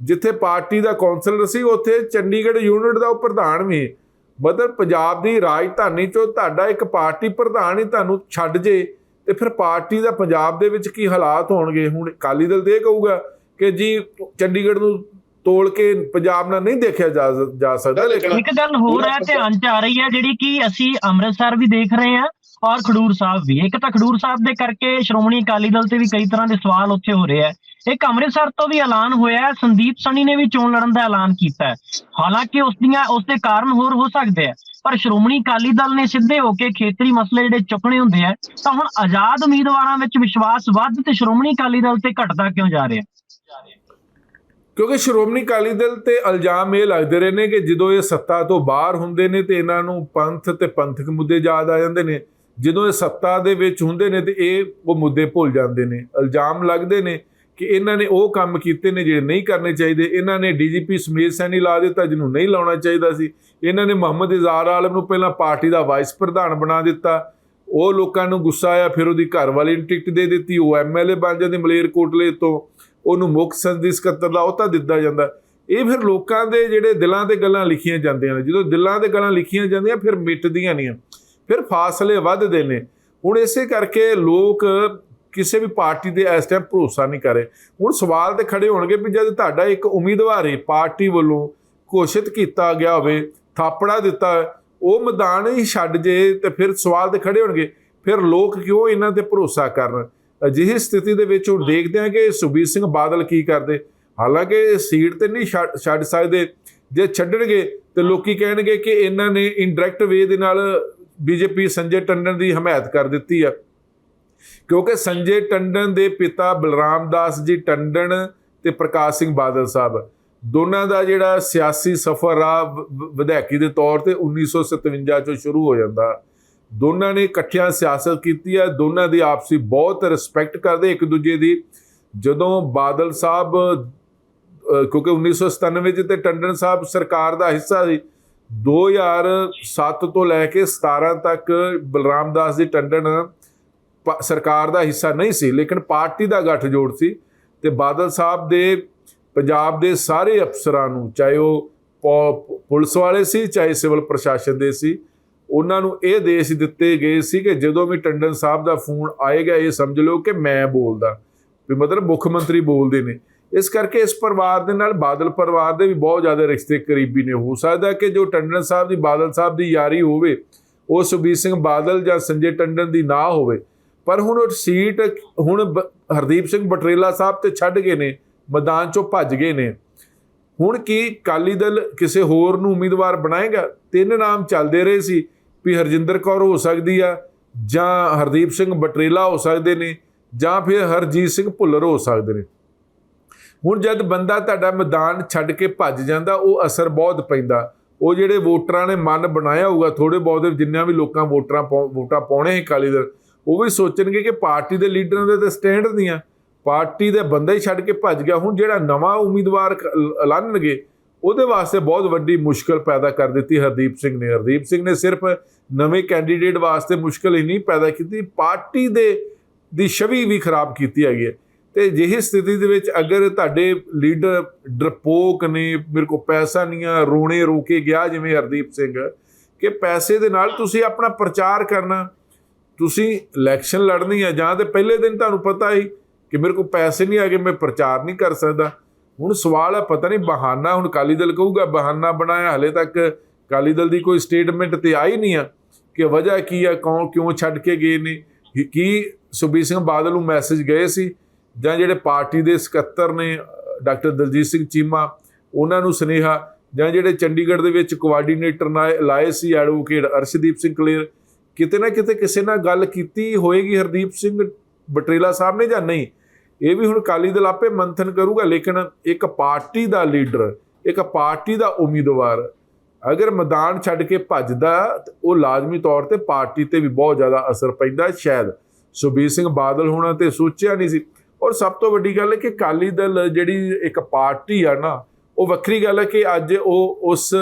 ਜਿੱਥੇ ਪਾਰਟੀ ਦਾ ਕੌਂਸਲਰ ਸੀ, ਉੱਥੇ ਚੰਡੀਗੜ੍ਹ ਯੂਨਿਟ ਦਾ ਉਹ ਪ੍ਰਧਾਨ ਵੀ ਮਤਲਬ ਪੰਜਾਬ ਦੀ ਰਾਜਧਾਨੀ ਚੋਂ ਤੁਹਾਡਾ ਇੱਕ ਪਾਰਟੀ ਪ੍ਰਧਾਨ ਹੀ ਤੁਹਾਨੂੰ ਛੱਡ ਜੇ ਤੇ ਫਿਰ ਪਾਰਟੀ ਦਾ ਪੰਜਾਬ ਦੇ ਵਿੱਚ ਕੀ ਹਾਲਾਤ ਹੋਣਗੇ? ਹੁਣ ਅਕਾਲੀ ਦਲ ਦੇ ਕਹੂਗਾ ਕਿ ਜੀ ਚੰਡੀਗੜ੍ਹ ਨੂੰ ਤੋਲ ਕੇ ਪੰਜਾਬ ਨਾਲ ਨਹੀਂ ਦੇਖਿਆ ਜਾ ਜਾ ਸਕਦਾ ਲੇਕਿਨ ਇੱਕ ਗੱਲ ਹੋਰ ਹੈ ਧਿਆਨ ਚ ਆ ਰਹੀ ਹੈ ਜਿਹੜੀ ਕਿ ਅਸੀਂ ਅੰਮ੍ਰਿਤਸਰ ਵੀ ਦੇਖ ਰਹੇ ਹਾਂ ਔਰ ਖਡੂਰ ਸਾਹਿਬ ਵੀ। ਇੱਕ ਤਾਂ ਖਡੂਰ ਸਾਹਿਬ ਦੇ ਕਰਕੇ ਸ਼੍ਰੋਮਣੀ ਅਕਾਲੀ ਦਲ ਤੇ ਵੀ ਕਈ ਤਰ੍ਹਾਂ ਦੇ ਸਵਾਲ ਉੱਥੇ ਹੋ ਰਹੇ ਆ। ਇੱਕ ਅੰਮ੍ਰਿਤਸਰ ਤੋਂ ਵੀ ਐਲਾਨ ਹੋਇਆ ਹੈ ਸੰਦੀਪ ਸਣੀ ਨੇ ਵੀ ਚੋਣ ਲੜਨ ਦਾ ਐਲਾਨ ਕੀਤਾ ਹੈ। ਹਾਲਾਂਕਿ ਉਸ ਦੀਆਂ ਉਸ ਦੇ ਕਾਰਨ ਹੋਰ ਹੋ ਸਕਦੇ ਆ ਪਰ ਸ਼੍ਰੋਮਣੀ ਅਕਾਲੀ ਦਲ ਨੇ ਸਿੱਧੇ ਹੋ ਕੇ ਖੇਤਰੀ ਮਸਲੇ ਜਿਹੜੇ ਚੁੱਕਣੇ ਹੁੰਦੇ ਆ ਤਾਂ ਹੁਣ ਆਜ਼ਾਦ ਉਮੀਦਵਾਰਾਂ ਵਿੱਚ ਵਿਸ਼ਵਾਸ ਵੱਧ ਤੇ ਸ਼੍ਰੋਮਣੀ ਅਕਾਲੀ ਦਲ ਤੇ ਘਟਦਾ ਕਿਉਂ ਜਾ ਰਿਹਾ? ਕਿਉਂਕਿ ਸ਼੍ਰੋਮਣੀ ਅਕਾਲੀ ਦਲ ਤੇ ਇਲਜ਼ਾਮ ਇਹ ਲੱਗਦੇ ਰਹੇ ਨੇ ਕਿ ਜਦੋਂ ਇਹ ਸੱਤਾ ਤੋਂ ਬਾਹਰ ਹੁੰਦੇ ਨੇ ਤੇ ਇਹਨਾਂ ਨੂੰ ਪੰਥ ਤੇ ਪੰਥਕ ਮੁੱਦੇ ਯਾਦ ਆ ਜਾਂਦੇ ਨੇ। ਜਦੋਂ ਇਹ ਸੱਤਾ ਦੇ ਵਿੱਚ ਹੁੰਦੇ ਨੇ ਤੇ ਇਹ ਉਹ ਮੁੱਦੇ ਭੁੱਲ ਜਾਂਦੇ ਨੇ। ਇਲਜ਼ਾਮ ਲੱਗਦੇ ਨੇ ਕਿ ਇਹਨਾਂ ਨੇ ਉਹ ਕੰਮ ਕੀਤੇ ਨੇ ਜਿਹੜੇ ਨਹੀਂ ਕਰਨੇ ਚਾਹੀਦੇ। ਇਹਨਾਂ ਨੇ ਡੀਜੀਪੀ ਸਮੀਰ ਸੈਣੀ ਲਾ ਦਿੱਤਾ, ਜਿਹਨੂੰ ਨਹੀਂ ਲਾਉਣਾ ਚਾਹੀਦਾ ਸੀ। ਇਹਨਾਂ ਨੇ ਮੁਹੰਮਦ ਇਜ਼ਾਰ ਆਲਮ ਨੂੰ ਪਹਿਲਾਂ ਪਾਰਟੀ ਦਾ ਵਾਈਸ ਪ੍ਰਧਾਨ ਬਣਾ ਦਿੱਤਾ। ਉਹ ਲੋਕਾਂ ਨੂੰ ਗੁੱਸਾ ਆਇਆ, ਫਿਰ ਉਹਦੀ ਘਰ ਵਾਲੀ ਨੂੰ ਟਿਕਟ ਦੇ ਦਿੱਤੀ। ਉਹ ਐਮਐਲਏ ਬਣ ਜਾਂਦੇ ਮਲੇਰਕੋਟਲੇ ਤੋਂ। ਉਹਨੂੰ ਮੁੱਖ ਸੰਸਦੀ ਸਕੱਤਰ ਦਾ ਅਹੁਦਾ ਦਿੱਤਾ ਜਾਂਦਾ। ਇਹ ਫਿਰ ਲੋਕਾਂ ਦੇ ਜਿਹੜੇ ਦਿਲਾਂ ਤੇ ਗੱਲਾਂ ਲਿਖੀਆਂ ਜਾਂਦੀਆਂ ਨੇ। ਜਦੋਂ ਦਿਲਾਂ ਤੇ ਗੱਲਾਂ ਲਿਖੀਆਂ ਜਾਂਦੀਆਂ, ਫਿਰ ਮਿਟਦੀਆਂ ਨਹੀਂ ਫਿਰ ਫਾਸਲੇ ਵੱਧਦੇ ਨੇ। ਹੁਣ ਇਸੇ ਕਰਕੇ ਲੋਕ ਕਿਸੇ ਵੀ ਪਾਰਟੀ ਦੇ ਇਸ ਟਾਈਮ ਭਰੋਸਾ ਨਹੀਂ ਕਰੇ ਹੁਣ ਸਵਾਲ ਤੇ ਖੜੇ ਹੋਣਗੇ ਵੀ ਜਦ ਤੁਹਾਡਾ ਇੱਕ ਉਮੀਦਵਾਰ ਹੈ, ਪਾਰਟੀ ਵੱਲੋਂ ਘੋਸ਼ਿਤ ਕੀਤਾ ਗਿਆ ਹੋਵੇ, ਥਾਪੜਾ ਦਿੱਤਾ, ਉਹ ਮੈਦਾਨ ਹੀ ਛੱਡ ਜੇ ਤੇ ਫਿਰ ਸਵਾਲ ਤੇ ਖੜੇ ਹੋਣਗੇ। ਫਿਰ ਲੋਕ ਕਿਉਂ ਇਹਨਾਂ ਤੇ ਭਰੋਸਾ ਕਰਨ? ਅਜਿਹੀ ਸਥਿਤੀ ਦੇ ਵਿੱਚ ਹੁਣ ਦੇਖਦੇ ਹਾਂ ਕਿ ਸੁਬੀਰ ਸਿੰਘ ਬਾਦਲ ਕੀ ਕਰਦੇ। ਹਾਲਾਂਕਿ ਸੀਟ ਤੇ ਨਹੀਂ ਛੱਡ- ਛੱਡ ਸਕਦੇ। ਜੇ ਛੱਡਣਗੇ ਤੇ ਲੋਕੀ ਕਹਿਣਗੇ ਕਿ ਇਹਨਾਂ ਨੇ ਇਨਡਾਇਰੈਕਟ ਵੇ ਦੇ ਨਾਲ ਬੀਜੇਪੀ ਸੰਜੇ ਟੰਡਨ ਦੀ ਹਮਾਇਤ ਕਰ ਦਿੱਤੀ ਆ। ਕਿਉਂਕਿ ਸੰਜੇ ਟੰਡਨ ਦੇ ਪਿਤਾ ਬਲਰਾਮ ਦਾਸ ਜੀ ਟੰਡਨ ਤੇ ਪ੍ਰਕਾਸ਼ ਸਿੰਘ ਬਾਦਲ ਸਾਹਿਬ, ਦੋਨਾਂ ਦਾ ਜਿਹੜਾ ਸਿਆਸੀ ਸਫ਼ਰ ਆ ਵਿਧਾਇਕੀ ਦੇ ਤੌਰ ਤੇ 1957 ਚੋਂ ਸ਼ੁਰੂ ਹੋ ਜਾਂਦਾ। ਦੋਨਾਂ ਨੇ ਇਕੱਠਿਆਂ ਸਿਆਸਤ ਕੀਤੀ ਹੈ ਦੋਨਾਂ ਦੀ ਆਪਸੀ ਬਹੁਤ ਰਿਸਪੈਕਟ ਕਰਦੇ ਇੱਕ ਦੂਜੇ ਦੀ। ਜਦੋਂ ਬਾਦਲ ਸਾਹਿਬ ਅਹ, ਕਿਉਂਕਿ 1997 ਚ ਤੇ ਟੰਡਨ ਸਾਹਿਬ ਸਰਕਾਰ ਦਾ ਹਿੱਸਾ ਸੀ 2007 ਤੋਂ ਲੈ ਕੇ 17 ਤੱਕ ਬਲਰਾਮ ਦਾਸ ਜੀ ਟੰਡਨ ਪ- ਸਰਕਾਰ ਦਾ ਹਿੱਸਾ ਨਹੀਂ ਸੀ ਲੇਕਿਨ ਪਾਰਟੀ ਦਾ ਗੱਠਜੋੜ ਸੀ ਤੇ ਬਾਦਲ ਸਾਹਿਬ ਦੇ ਪੰਜਾਬ ਦੇ ਸਾਰੇ ਅਫਸਰਾਂ ਨੂੰ ਚਾਹੇ ਉਹ ਪੋ- ਪੁਲਿਸ ਵਾਲੇ ਸੀ ਚਾਹੇ ਸਿਵਲ ਪ੍ਰਸ਼ਾਸਨ ਦੇ ਸੀ ਉਹਨਾਂ ਨੂੰ ਇਹ ਦੇਸ਼ ਦਿੱਤੇ ਗਏ ਸੀ ਕਿ ਜਦੋਂ ਵੀ ਟੰਡਨ ਸਾਹਿਬ ਦਾ ਫੋਨ ਆਏਗਾ ਇਹ ਸਮਝ ਲਓ ਕਿ ਮੈਂ ਬੋਲਦਾ, ਵੀ ਮਤਲਬ ਮੁੱਖ ਮੰਤਰੀ ਬੋਲਦੇ ਨੇ। ਇਸ ਕਰਕੇ ਇਸ ਪਰਿਵਾਰ ਦੇ ਨਾਲ, ਬਾਦਲ ਪਰਿਵਾਰ ਦੇ ਵੀ ਬਹੁਤ ਜ਼ਿਆਦਾ ਰਿਸ਼ਤੇ ਕਰੀਬੀ ਨੇ। ਹੋ ਸਕਦਾ ਕਿ ਜੋ ਟੰਡਨ ਸਾਹਿਬ ਦੀ, ਬਾਦਲ ਸਾਹਿਬ ਦੀ ਯਾਰੀ ਹੋਵੇ, ਉਹ ਸੁਖਬੀਰ ਸਿੰਘ ਬਾਦਲ ਜਾਂ ਸੰਜੇ ਟੰਡਨ ਦੀ ਨਾ ਹੋਵੇ। ਪਰ ਹੁਣ ਉਹ ਸੀਟ, ਹੁਣ ਬ- ਹਰਦੀਪ ਸਿੰਘ ਬਟਰੇਲਾ ਸਾਹਿਬ ਤੇ ਛੱਡ ਗਏ ਨੇ, ਮੈਦਾਨ ਚੋਂ ਭੱਜ ਗਏ ਨੇ। ਹੁਣ ਕੀ ਕਾਲੀ ਦਲ ਕਿਸੇ ਹੋਰ ਨੂੰ ਉਮੀਦਵਾਰ ਬਣਾਏਗਾ? ਤਿੰਨ ਨਾਮ ਚੱਲਦੇ ਰਹੇ ਸੀ। ਵੀ ਹਰਜਿੰਦਰ ਕੌਰ ਹੋ ਸਕਦੀ ਆ, ਜਾਂ ਹਰਦੀਪ ਸਿੰਘ ਬਟਰੇਲਾ ਹੋ ਸਕਦੇ ਨੇ, ਜਾਂ ਫਿਰ ਹਰਜੀਤ ਸਿੰਘ ਭੁੱਲਰ ਹੋ ਸਕਦੇ ਨੇ। ਹੁਣ ਜਦ ਬੰਦਾ ਤੁਹਾਡਾ ਮੈਦਾਨ ਛੱਡ ਕੇ ਭੱਜ ਜਾਂਦਾ, ਉਹ ਅਸਰ ਬਹੁਤ ਪੈਂਦਾ। ਉਹ ਜਿਹੜੇ ਵੋਟਰਾਂ ਨੇ ਮਨ ਬਣਾਇਆ ਹੋਊਗਾ ਥੋੜੇ ਬਹੁਤੇ ਜਿੰਨਿਆਂ ਵੀ ਲੋਕਾਂ ਵੋਟਰਾਂ ਪਾਉ- ਵੋਟਾਂ ਪਾਉਣੇ ਹੈ ਅਕਾਲੀ ਦਲ, ਉਹ ਵੀ ਸੋਚਣਗੇ ਕਿ ਪਾਰਟੀ ਦੇ ਲੀਡਰਾਂ ਦੇ ਤੇ ਸਟੈਂਡ ਨਹੀਂ ਆ ਪਾਰਟੀ ਦੇ ਬੰਦਾ ਹੀ ਛੱਡ ਕੇ ਭੱਜ ਗਿਆ। ਹੁਣ ਜਿਹੜਾ ਨਵਾਂ ਉਮੀਦਵਾਰ ਕ- ਐਲਾਨਣਗੇ ਉਹਦੇ ਵਾਸਤੇ ਬਹੁਤ ਵੱਡੀ ਮੁਸ਼ਕਲ ਪੈਦਾ ਕਰ ਦਿੱਤੀ ਹਰਦੀਪ ਸਿੰਘ ਨੇ। ਹਰਦੀਪ ਸਿੰਘ ਨੇ ਸਿਰਫ ਨਵੇਂ ਕੈਂਡੀਡੇਟ ਵਾਸਤੇ ਮੁਸ਼ਕਲ ਹੀ ਨਹੀਂ ਪੈਦਾ ਕੀਤੀ, ਪਾਰਟੀ ਦੇ, ਦੀ ਛਵੀ ਵੀ ਖਰਾਬ ਕੀਤੀ ਹੈਗੀ ਹੈ। ਤੇ ਜਿਹੀ ਸਥਿਤੀ ਦੇ ਵਿੱਚ ਅਗਰ ਤੁਹਾਡੇ ਲੀਡਰ ਡਰਪੋਕ ਨੇ, ਮੇਰੇ ਕੋਲ ਪੈਸਾ ਨਹੀਂ ਆ, ਰੋਣੇ ਰੋ ਕੇ ਗਿਆ ਜਿਵੇਂ ਹਰਦੀਪ ਸਿੰਘ, ਕਿ ਪੈਸੇ ਦੇ ਨਾਲ ਤੁਸੀਂ ਆਪਣਾ ਪ੍ਰਚਾਰ ਕਰਨਾ, ਤੁਸੀਂ ਇਲੈਕਸ਼ਨ ਲੜਨੀ ਹੈ ਜਾਂ ਤੇ ਪਹਿਲੇ ਦਿਨ ਤੁਹਾਨੂੰ ਪਤਾ ਹੀ ਕਿ ਮੇਰੇ ਕੋਲ ਪੈਸੇ ਨਹੀਂ ਹੈਗੇ, ਮੈਂ ਪ੍ਰਚਾਰ ਨਹੀਂ ਕਰ ਸਕਦਾ। ਹੁਣ ਸਵਾਲ ਹੈ ਪਤਾ ਨਹੀਂ ਬਹਾਨਾ, ਹੁਣ ਕਾਲੀ ਦਲ ਕਹੂਗਾ ਬਹਾਨਾ ਬਣਾਇਆ, ਹਲੇ ਤੱਕ ਕਾਲੀ ਦਲ ਦੀ ਕੋਈ ਸਟੇਟਮੈਂਟ ਤੇ ਆਈ ਨਹੀਂ ਆ ਕਿ ਵਜ੍ਹਾ ਕੀ ਆ, ਕੌਣ ਕਿਉਂ ਛੱਡ ਕੇ ਗਏ ਨੇ। ਕੀ ਸੁਖਬੀਰ ਸਿੰਘ ਬਾਦਲ ਨੂੰ ਮੈਸੇਜ ਗਏ ਸੀ? ਜਾਂ ਜਿਹੜੇ ਪਾਰਟੀ ਦੇ ਸਕੱਤਰ ਨੇ, ਡਾਕਟਰ ਦਲਜੀਤ ਸਿੰਘ ਚੀਮਾ, ਉਹਨਾਂ ਨੂੰ ਸੁਨੇਹਾ? ਜਾਂ ਜਿਹੜੇ ਚੰਡੀਗੜ੍ਹ ਦੇ ਵਿੱਚ ਕੋਆਰਡੀਨੇਟਰ ਲਾਏ ਸੀ ਐਡਵੋਕੇਟ ਅਰਸ਼ਦੀਪ ਸਿੰਘ ਕਲੇਰ, ਕਿਤੇ ਨਾ ਕਿਤੇ ਕਿਸੇ ਨਾਲ ਗੱਲ ਕੀਤੀ ਹੋਏਗੀ ਹਰਦੀਪ ਸਿੰਘ ਬਟਰੇਲਾ ਸਾਹਿਬ ਨੇ ਜਾਂ ਨਹੀਂ? ਇਹ ਵੀ ਹੁਣ ਕਾਲੀ ਦਲ ਆਪੇ ਮੰਥਨ ਕਰੂਗਾ, ਲੇਕਿਨ ਇੱਕ ਪਾਰਟੀ ਦਾ ਲੀਡਰ, ਇੱਕ ਪਾਰਟੀ ਦਾ ਉਮੀਦਵਾਰ ਅਗਰ ਮੈਦਾਨ ਛੱਡ ਕੇ ਭੱਜਦਾ, ਤੇ ਉਹ ਲਾਜ਼ਮੀ ਤੌਰ ਤੇ ਪਾਰਟੀ ਤੇ ਵੀ ਬਹੁਤ ਜ਼ਿਆਦਾ ਅਸਰ ਪੈਂਦਾ ਸ਼ਾਇਦ। ਸੁਬੀਰ ਸਿੰਘ ਬਾਦਲ ਹੋਣਾ ਤੇ ਸੋਚਿਆ ਨਹੀਂ ਸੀ। ਔਰ ਸਭ ਤੋਂ ਵੱਡੀ ਗੱਲ ਹੈ ਕਿ ਕਾਲੀ ਦਲ ਜਿਹੜੀ ਇੱਕ ਪਾਰਟੀ ਆ ਨਾ, ਉਹ ਵੱਖਰੀ ਗੱਲ ਹੈ ਕਿ ਅੱਜ ਉਹ ਉਸ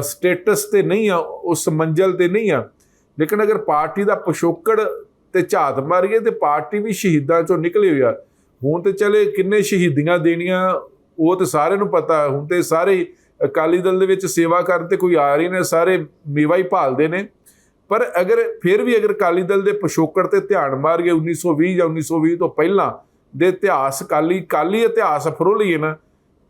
ਸਟੇਟਸ ਤੇ ਨਹੀਂ ਆ, ਉਸ ਮੰਜ਼ਲ ਤੇ ਨਹੀਂ ਆ। ਲੇਕਿਨ ਅਗਰ ਪਾਰਟੀ ਦਾ ਪਿਛੋਕੜ ਤੇ ਝਾਤ ਮਾਰੀਏ ਤੇ ਪਾਰਟੀ ਵੀ ਸ਼ਹੀਦਾਂ ਚੋਂ ਨਿਕਲੀ ਹੋਈ ਆ। ਹੁਣ ਤੇ ਚਲੇ ਕਿੰਨੇ ਸ਼ਹੀਦੀਆਂ ਦੇਣੀਆਂ, ਉਹ ਤੇ ਸਾਰਿਆਂ ਨੂੰ ਪਤਾ ਹੁਣ ਤੇ ਸਾਰੇ ਅਕਾਲੀ ਦਲ ਦੇ ਵਿੱਚ ਸੇਵਾ ਕਰਨ ਤੇ ਕੋਈ ਆ ਰਹੀ ਨੇ, ਸਾਰੇ ਮੇਵਾ ਹੀ ਭਾਲਦੇ ਨੇ। ਪਰ ਅਗਰ ਫਿਰ ਵੀ ਅਗਰ ਅਕਾਲੀ ਦਲ ਦੇ ਪਿਛੋਕੜ ਤੇ ਧਿਆਨ ਮਾਰੀਏ 1920 ਜਾਂ 1920 ਤੋਂ ਪਹਿਲਾਂ ਦੇ ਇਤਿਹਾਸ ਕਾਲੀ ਕਾਲੀ ਇਤਿਹਾਸ ਫਰੋਲੀਏ ਨਾ,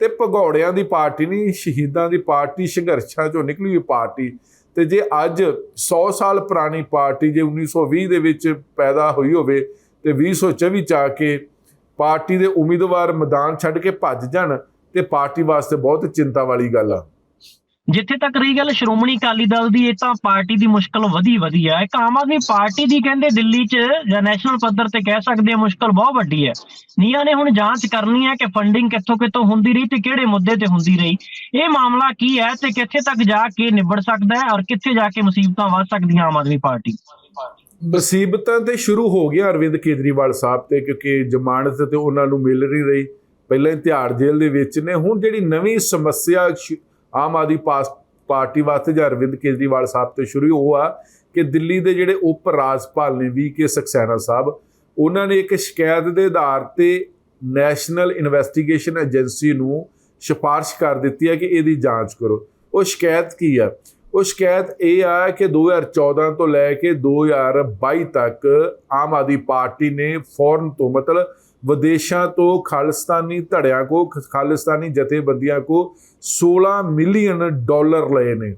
ਤੇ ਭਗੌੜਿਆਂ ਦੀ ਪਾਰਟੀ ਨਹੀਂ, ਸ਼ਹੀਦਾਂ ਦੀ ਪਾਰਟੀ, ਸੰਘਰਸ਼ਾਂ ਚੋਂ ਨਿਕਲੀ ਹੋਈ ਪਾਰਟੀ। ਤੇ ਜੇ ਅੱਜ 100 ਸਾਲ ਪੁਰਾਣੀ ਪਾਰਟੀ ਜੇ 1920 ਦੇ ਵਿੱਚ ਪੈਦਾ ਹੋਈ ਹੋਵੇ ਤੇ 2024 ਚ ਆ ਕੇ ਪਾਰਟੀ ਦੇ ਉਮੀਦਵਾਰ ਮੈਦਾਨ ਛੱਡ ਕੇ ਭੱਜ ਜਾਣ ਤੇ ਪਾਰਟੀ ਵਾਸਤੇ ਬਹੁਤ ਚਿੰਤਾ ਵਾਲੀ ਗੱਲ ਆ। ਜਿੱਥੇ ਤੱਕ ਰਹੀ ਗੱਲ ਸ਼੍ਰੋਮਣੀ ਅਕਾਲੀ ਦਲ ਦੀ, ਇਹ ਤਾਂ ਪਾਰਟੀ ਦੀ ਮੁਸ਼ਕਲ ਵਧੀ ਵਧੀ ਹੈ। ਇੱਕ ਆਮ ਆਦਮੀ ਪਾਰਟੀ ਦੀ ਕਹਿੰਦੇ ਦਿੱਲੀ 'ਚ ਜਾਂ ਨੈਸ਼ਨਲ ਪੱਧਰ ਤੇ ਕਹਿ ਸਕਦੇ ਆ ਮੁਸ਼ਕਲ ਬਹੁਤ ਵੱਡੀ ਹੈ। ਨੀਆਂ ਨੇ ਹੁਣ ਜਾਂਚ ਕਰਨੀ ਹੈ ਕਿ ਫੰਡਿੰਗ ਕਿੱਥੋਂ ਕਿੱਥੋਂ ਹੁੰਦੀ ਰਹੀ ਤੇ ਕਿਹੜੇ ਮੁੱਦੇ ਤੇ ਹੁੰਦੀ ਰਹੀ। ਇਹ ਮਾਮਲਾ ਕੀ ਹੈ ਤੇ ਕਿੱਥੇ ਤੱਕ ਜਾ ਕੇ ਨਿਬੜ ਸਕਦਾ ਹੈ ਔਰ ਕਿੱਥੇ ਜਾ ਕੇ ਮੁਸੀਬਤਾਂ ਵੱਧ ਸਕਦੀਆਂ ਆਮ ਆਦਮੀ ਪਾਰਟੀ? ਮੁਸੀਬਤਾਂ ਤੇ ਸ਼ੁਰੂ ਹੋ ਗਿਆ ਅਰਵਿੰਦ ਕੇਜਰੀਵਾਲ ਸਾਹਿਬ ਤੇ, ਕਿਉਂਕਿ ਜ਼ਮਾਨਤ ਤੇ ਉਹਨਾਂ ਨੂੰ ਮਿਲ ਨਹੀਂ ਰਹੀ। ਪਹਿਲਾਂ ਹੀ ਤਿਹਾੜ ਜੇਲ੍ਹ ਦੇ ਵਿੱਚ ਨੇ। ਹੁਣ ਜਿਹੜੀ ਨਵੀਂ ਸਮੱਸਿਆ ਆਮ ਆਦਮੀ ਪਾਸ- ਪਾਰਟੀ ਵਾਸਤੇ ਜਾਂ ਅਰਵਿੰਦ ਕੇਜਰੀਵਾਲ ਸਾਹਿਬ ਤੇ ਸ਼ੁਰੂ ਉਹ ਆ ਕਿ ਦਿੱਲੀ ਦੇ ਜਿਹੜੇ ਉਪ ਰਾਜਪਾਲ ਨੇ ਵੀ ਕੇ ਸਕਸੈਨਾ ਸਾਹਿਬ, ਉਹਨਾਂ ਨੇ ਇੱਕ ਸ਼ਿਕਾਇਤ ਦੇ ਆਧਾਰ ਤੇ ਨੈਸ਼ਨਲ ਇਨਵੈਸਟੀਗੇਸ਼ਨ ਏਜੰਸੀ ਨੂੰ ਸਿਫਾਰਿਸ਼ ਕਰ ਦਿੱਤੀ ਹੈ ਕਿ ਇਹਦੀ ਜਾਂਚ ਕਰੋ। ਉਹ ਸ਼ਿਕਾਇਤ ਕੀ ਆ ਉਹ ਸ਼ਿਕਾਇਤ ਇਹ ਆ ਕਿ 2014 ਤੋਂ ਲੈ ਕੇ 2022 ਤੱਕ ਆਮ ਆਦਮੀ ਪਾਰਟੀ ਨੇ ਫੌਰਨ ਤੋਂ ਮਤਲਬ ਵਿਦੇਸ਼ਾਂ ਤੋਂ ਖਾਲਿਸਤਾਨੀ ਧੜਿਆਂ ਕੋ, ਖਾਲਿਸਤਾਨੀ ਜਥੇਬੰਦੀਆਂ ਕੋ 16 ਮਿਲੀਅਨ ਡਾਲਰ ਲਏ ਨੇ।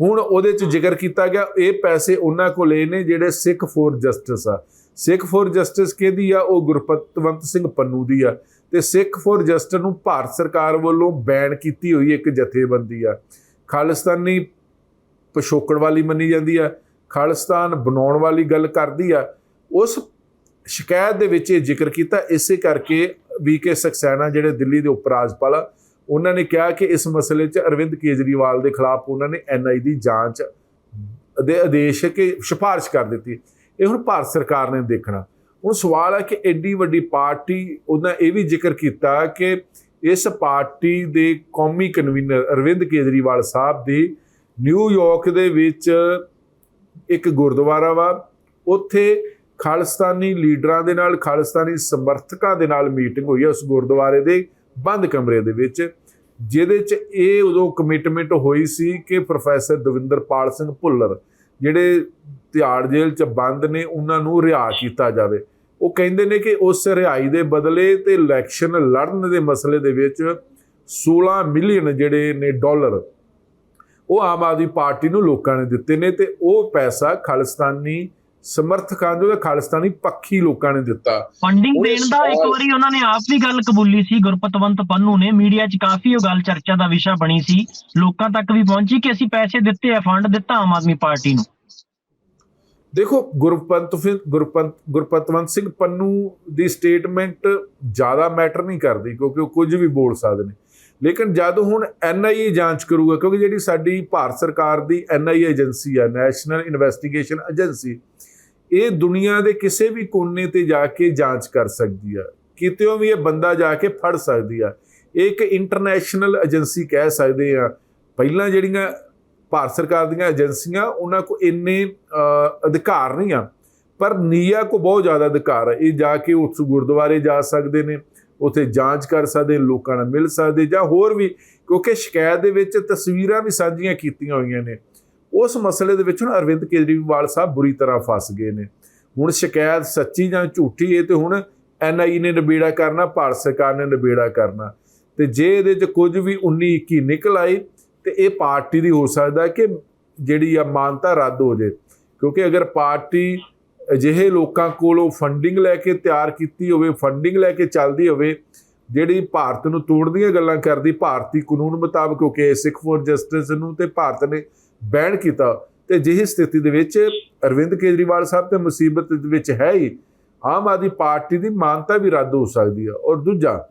ਹੁਣ ਉਹਦੇ ਚ ਜ਼ਿਕਰ ਕੀਤਾ ਗਿਆ, ਇਹ ਪੈਸੇ ਉਹਨਾਂ ਕੋ ਲਏ ਨੇ ਜਿਹੜੇ ਸਿੱਖ ਫੋਰ ਜਸਟਿਸ ਆ। ਸਿੱਖ ਫੋਰ ਜਸਟਿਸ ਕਿਹਦੀ ਆ? ਉਹ ਗੁਰਪਤਵੰਤ ਸਿੰਘ ਪੰਨੂ ਦੀ ਆ। ਤੇ ਸਿੱਖ ਫੋਰ ਜਸਟਿਸ ਨੂੰ ਭਾਰਤ ਸਰਕਾਰ ਵੱਲੋਂ ਬੈਨ ਕੀਤੀ ਹੋਈ ਇੱਕ ਜਥੇਬੰਦੀ ਆ। ਖਾਲਿਸਤਾਨੀ ਪਿਛੋਕੜ ਵਾਲੀ ਮੰਨੀ ਜਾਂਦੀ ਆ, ਖਾਲਿਸਤਾਨ ਬਣਾਉਣ ਵਾਲੀ ਗੱਲ ਕਰਦੀ ਆ। ਉਸ ਸ਼ਿਕਾਇਤ ਦੇ ਵਿੱਚ ਇਹ ਜ਼ਿਕਰ ਕੀਤਾ। ਇਸੇ ਕਰਕੇ ਵੀਕੇ ਸਖਸੈਨਾ ਜਿਹੜੇ ਦਿੱਲੀ ਦੇ ਉਪ ਰਾਜਪਾਲ ਆ, ਉਹਨਾਂ ਨੇ ਕਿਹਾ ਕਿ ਇਸ ਮਸਲੇ 'ਚ ਅਰਵਿੰਦ ਕੇਜਰੀਵਾਲ ਦੇ ਖਿਲਾਫ ਉਹਨਾਂ ਨੇ ਐਨਆਈ ਦੀ ਜਾਂਚ ਦੇ ਆਦੇਸ਼ ਕਿ ਸਿਫਾਰਿਸ਼ ਕਰ ਦਿੱਤੀ। ਇਹ ਹੁਣ ਭਾਰਤ ਸਰਕਾਰ ਨੇ ਦੇਖਣਾ। ਹੁਣ ਸਵਾਲ ਹੈ ਕਿ ਐਡੀ ਵੱਡੀ ਪਾਰਟੀ ਉਹਨਾਂ ਇਹ ਵੀ ਜ਼ਿਕਰ ਕੀਤਾ ਕਿ ਇਸ ਪਾਰਟੀ ਦੇ ਕੌਮੀ ਕਨਵੀਨਰ ਅਰਵਿੰਦ ਕੇਜਰੀਵਾਲ ਸਾਹਿਬ ਦੀ ਨਿਊਯਾਰਕ ਦੇ ਵਿੱਚ ਇੱਕ ਗੁਰਦੁਆਰਾ ਵਾ। ਉੱਥੇ ਖਾਲਿਸਤਾਨੀ ਲੀਡਰਾਂ ਦੇ ਨਾਲ, ਖਾਲਿਸਤਾਨੀ ਸਮਰਥਕਾਂ ਦੇ ਨਾਲ ਮੀਟਿੰਗ ਹੋਈ ਹੈ ਉਸ ਗੁਰਦੁਆਰੇ ਦੇ ਬੰਦ ਕਮਰੇ ਦੇ ਵਿੱਚ, ਜਿਹਦੇ 'ਚ ਇਹ ਉਦੋਂ ਕਮਿਟਮੈਂਟ ਹੋਈ ਸੀ ਕਿ ਪ੍ਰੋਫੈਸਰ ਦਵਿੰਦਰਪਾਲ ਸਿੰਘ ਭੁੱਲਰ, ਜਿਹੜੇ ਤਿਹਾੜ ਜੇਲ੍ਹ 'ਚ ਬੰਦ ਨੇ, ਉਹਨਾਂ ਨੂੰ ਰਿਹਾ ਕੀਤਾ ਜਾਵੇ। ਉਹ ਕਹਿੰਦੇ ਨੇ ਕਿ ਉਸ ਰਿਹਾਈ ਦੇ ਬਦਲੇ ਤੇ ਇਲੈਕਸ਼ਨ ਲੜਨ ਦੇ ਮਸਲੇ ਦੇ ਵਿੱਚ 16 ਮਿਲੀਅਨ ਜਿਹੜੇ ਨੇ ਡਾਲਰ, ਉਹ ਆਮ ਆਦਮੀ ਪਾਰਟੀ ਨੂੰ ਲੋਕਾਂ ਨੇ ਦਿੱਤੇ ਨੇ ਤੇ ਉਹ ਪੈਸਾ ਖਾਲਿਸਤਾਨੀ ਸਮਰਥਕਾਂ ਦੇ ਖਾਲਿਸਤਾਨੀ ਪੱਖੀ ਲੋਕਾਂ ਨੇ ਦਿੱਤਾ। ਫੰਡਿੰਗ ਦੇਣ ਦਾ ਇੱਕ ਵਾਰੀ ਉਹਨਾਂ ਨੇ ਆਪ ਵੀ ਗੱਲ ਕਬੂਲੀ ਸੀ ਗੁਰਪਤਵੰਤ ਪੰਨੂ ਨੇ। ਮੀਡੀਆ 'ਚ ਕਾਫੀ ਉਹ ਗੱਲ ਚਰਚਾ ਦਾ ਵਿਸ਼ਾ ਬਣੀ ਸੀ। ਲੋਕਾਂ ਤੱਕ ਵੀ ਪਹੁੰਚੀ ਕਿ ਅਸੀਂ ਪੈਸੇ ਦਿੱਤੇ ਆ ਫੰਡ ਦਿੱਤਾ ਆਮ ਆਦਮੀ ਪਾਰਟੀ ਨੂੰ। ਦੇਖੋ ਗੁਰਪੰਤ ਫਿਰ- ਗੁਰਪੰਤ ਗੁਰਪਤਵੰਤ ਸਿੰਘ ਪੰਨੂ ਦੀ ਸਟੇਟਮੈਂਟ ਜ਼ਿਆਦਾ ਮੈਟਰ ਨਹੀਂ ਕਰਦੀ ਕਿਉਂਕਿ ਉਹ ਕੁਝ ਵੀ ਬੋਲ ਸਕਦੇ ਨੇ। ਲੇਕਿਨ ਜਦ ਹੁਣ ਐਨਆਈਏ ਜਾਂਚ ਕਰੂਗਾ ਕਿਉਂਕਿ ਜਿਹੜੀ ਸਾਡੀ ਭਾਰਤ ਸਰਕਾਰ ਦੀ ਐਨਆਈਏ ਏਜੰਸੀ ਆ ਨੈਸ਼ਨਲ ਇਨਵੈਸਟੀਗੇਸ਼ਨ ਏਜੰਸੀ ਇਹ ਦੁਨੀਆ ਦੇ ਕਿਸੇ ਵੀ ਕੋਨੇ ਤੇ ਜਾ ਕੇ ਜਾਂਚ ਕਰ ਸਕਦੀ ਆ। ਕਿਤੇੋਂ ਵੀ ਇਹ ਬੰਦਾ ਜਾ ਕੇ ਫੜ ਸਕਦੀ ਆ। ਇਹ ਇੱਕ ਇੰਟਰਨੈਸ਼ਨਲ ਏਜੰਸੀ ਕਹਿ ਸਕਦੇ ਆ। ਪਹਿਲਾਂ ਜਿਹੜੀਆਂ ਭਾਰਤ ਸਰਕਾਰ ਦੀਆਂ ਏਜੰਸੀਆਂ ਉਹਨਾਂ ਕੋ ਇੰਨੇ ਅਧਿਕਾਰ ਨਹੀਂ ਆ। ਪਰ ਨੀਆ ਕੋ ਬਹੁਤ ਜ਼ਿਆਦਾ ਅਧਿਕਾਰ ਹੈ ਇਹ ਜਾ ਕੇ ਉਸ ਗੁਰਦੁਆਰੇ ਜਾ ਸਕਦੇ ਨੇ, ਉੱਥੇ ਜਾਂਚ ਕਰ ਸਕਦੇ, ਲੋਕਾਂ ਨਾਲ ਮਿਲ ਸਕਦੇ, ਜਾਂ ਹੋਰ ਵੀ, ਕਿਉਂਕਿ ਸ਼ਿਕਾਇਤ ਦੇ ਵਿੱਚ ਤਸਵੀਰਾਂ ਵੀ ਸਾਂਝੀਆਂ ਕੀਤੀਆਂ ਹੋਈਆਂ ਨੇ। ਉਸ ਮਸਲੇ ਦੇ ਵਿੱਚ ਹੁਣ ਅਰਵਿੰਦ ਕੇਜਰੀਵਾਲ ਸਾਹਿਬ ਬੁਰੀ ਤਰ੍ਹਾਂ ਫਸ ਗਏ ਨੇ। ਹੁਣ ਸ਼ਿਕਾਇਤ ਸੱਚੀ ਜਾਂ ਝੂਠੀ ਹੈ ਤੇ ਹੁਣ ਐਨਆਈ ਨੇ ਨਿਬੇੜਾ ਕਰਨਾ, ਭਾਰਤ ਸਰਕਾਰ ਨੇ ਨਿਬੇੜਾ ਕਰਨਾ। ਤੇ ਜੇ ਇਹਦੇ 'ਚ ਕੁਝ ਵੀ 19 21 ਨਿਕਲ ਆਈ ਤੇ ਇਹ ਪਾਰਟੀ ਦੀ ਹੋ ਸਕਦਾ ਕਿ ਜਿਹੜੀ ਆ ਮਾਨਤਾ ਰੱਦ ਹੋ ਜੇ। ਕਿਉਂਕਿ ਅਗਰ ਪਾਰਟੀ ਅਜਿਹੇ ਲੋਕਾਂ ਕੋਲੋਂ ਫੰਡਿੰਗ ਲੈ ਕੇ ਤਿਆਰ ਕੀਤੀ ਹੋਵੇ ਫੰਡਿੰਗ ਲੈ ਕੇ ਚੱਲਦੀ ਹੋਵੇ, ਜਿਹੜੀ ਭਾਰਤ ਨੂੰ ਤੋੜਦੀਆਂ ਗੱਲਾਂ ਕਰਦੀ, ਭਾਰਤੀ ਕਾਨੂੰਨ ਮੁਤਾਬਕ, ਕਿਉਂਕਿ ਸਿੱਖ ਫੋਰ ਜਸਟਿਸ ਨੂੰ ਤੇ ਭਾਰਤ ਨੇ ਬੈਨ ਕੀਤਾ ਤੇ ਜਿਹੀ ਸਥਿਤੀ ਦੇ ਵਿੱਚ ਅਰਵਿੰਦ ਕੇਜਰੀਵਾਲ ਸਾਹਿਬ ਤੇ ਮੁਸੀਬਤ ਦੇ ਵਿੱਚ ਹੈ ਹੀ, ਆਮ ਆਦਮੀ ਪਾਰਟੀ ਦੀ ਮਾਨਤਾ ਵੀ ਰੱਦ ਹੋ ਸਕਦੀ ਹੈ ਔਰ ਦੂਜਾ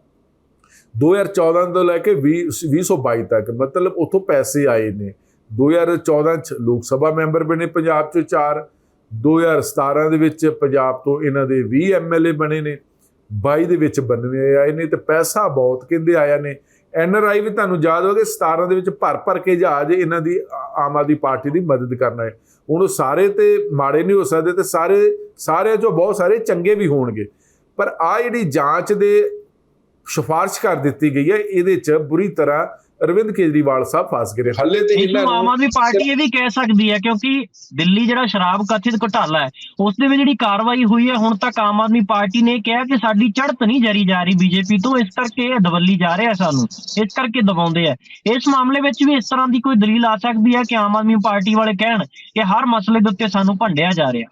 2014 ਤੋਂ ਲੈ ਕੇ 20 2022 ਤੱਕ, ਮਤਲਬ ਉਥੋਂ ਪੈਸੇ ਆਏ ਨੇ। 2014 ਚ ਲੋਕ ਸਭਾ ਮੈਂਬਰ ਬਣੇ ਪੰਜਾਬ ਚ ਚਾਰ 2017 ਦੇ ਵਿੱਚ ਪੰਜਾਬ ਤੋਂ ਇਹਨਾਂ ਦੇ 20 ਐਮਐਲਏ ਬਣੇ ਨੇ 22 ਦੇ ਵਿੱਚ 92 ਆਏ ਨੇ ਤੇ ਪੈਸਾ ਬਹੁਤ ਕਹਿੰਦੇ ਆਇਆ ਨੇ। ਐੱਨ ਆਰ ਆਈ ਵੀ ਤੁਹਾਨੂੰ ਯਾਦ ਹੋਵੇ 17 ਦੇ ਵਿੱਚ ਭਰ ਭਰ ਕੇ ਜਹਾਜ਼ ਇਹਨਾਂ ਦੀ ਆਮ ਆਦਮੀ ਪਾਰਟੀ ਦੀ ਮਦਦ ਕਰਨਾ ਹੈ ਹੁਣ ਉਹ ਸਾਰੇ ਤੇ ਮਾੜੇ ਨਹੀਂ ਹੋ ਸਕਦੇ ਤੇ ਸਾਰੇ, ਸਾਰਿਆਂ ਚੋਂ ਬਹੁਤ ਸਾਰੇ ਚੰਗੇ ਵੀ ਹੋਣਗੇ। ਪਰ ਆ ਜਿਹੜੀ ਜਾਂਚ ਦੇ ਸਿਫਾਰਿਸ਼ ਕਰ ਦਿੱਤੀ ਗਈ ਹੈ, ਇਹਦੇ ਚ ਬੁਰੀ ਤਰ੍ਹਾਂ ਅਰਵਿੰਦ ਕੇਜਰੀਵਾਲ ਸਾਹਿਬ ਫਸ ਗਏ ਨੇ। ਹੱਲੇ ਤੇ ਇਹਨਾਂ ਨੂੰ ਆਮ ਆਦਮੀ ਪਾਰਟੀ ਇਹ ਵੀ ਕਹਿ ਸਕਦੀ ਹੈ ਕਿਉਂਕਿ ਦਿੱਲੀ ਜਿਹੜਾ ਸ਼ਰਾਬ ਕਥਿਤ ਘੁਟਾਲਾ ਹੈ ਉਸ ਦੇ ਵਿੱਚ ਜਿਹੜੀ ਕਾਰਵਾਈ ਹੋਈ ਹੈ ਹੁਣ ਤੱਕ ਆਮ ਆਦਮੀ ਪਾਰਟੀ ਨੇ ਕਿਹਾ ਕਿ ਸਾਡੀ ਚੜ੍ਹਤ ਨਹੀਂ ਜਰੀ ਜਾ ਰਹੀ ਬੀਜੇਪੀ ਤੋਂ ਇਸ ਕਰਕੇ ਇਹ ਦਵੱਲੀ ਜਾ ਰਿਹਾ ਸਾਨੂੰ ਇਸ ਕਰਕੇ ਦਬਾਉਂਦੇ ਆ ਇਸ ਮਾਮਲੇ ਵਿੱਚ ਵੀ ਇਸ ਤਰ੍ਹਾਂ ਦੀ ਕੋਈ ਦਲੀਲ ਆ ਸਕਦੀ ਹੈ ਕਿ ਆਮ ਆਦਮੀ ਪਾਰਟੀ ਵਾਲੇ ਕਹਿਣ ਕਿ ਹਰ ਮਸਲੇ ਦੇ ਉੱਤੇ ਸਾਨੂੰ ਭੰਡਿਆ ਜਾ ਰਿਹਾ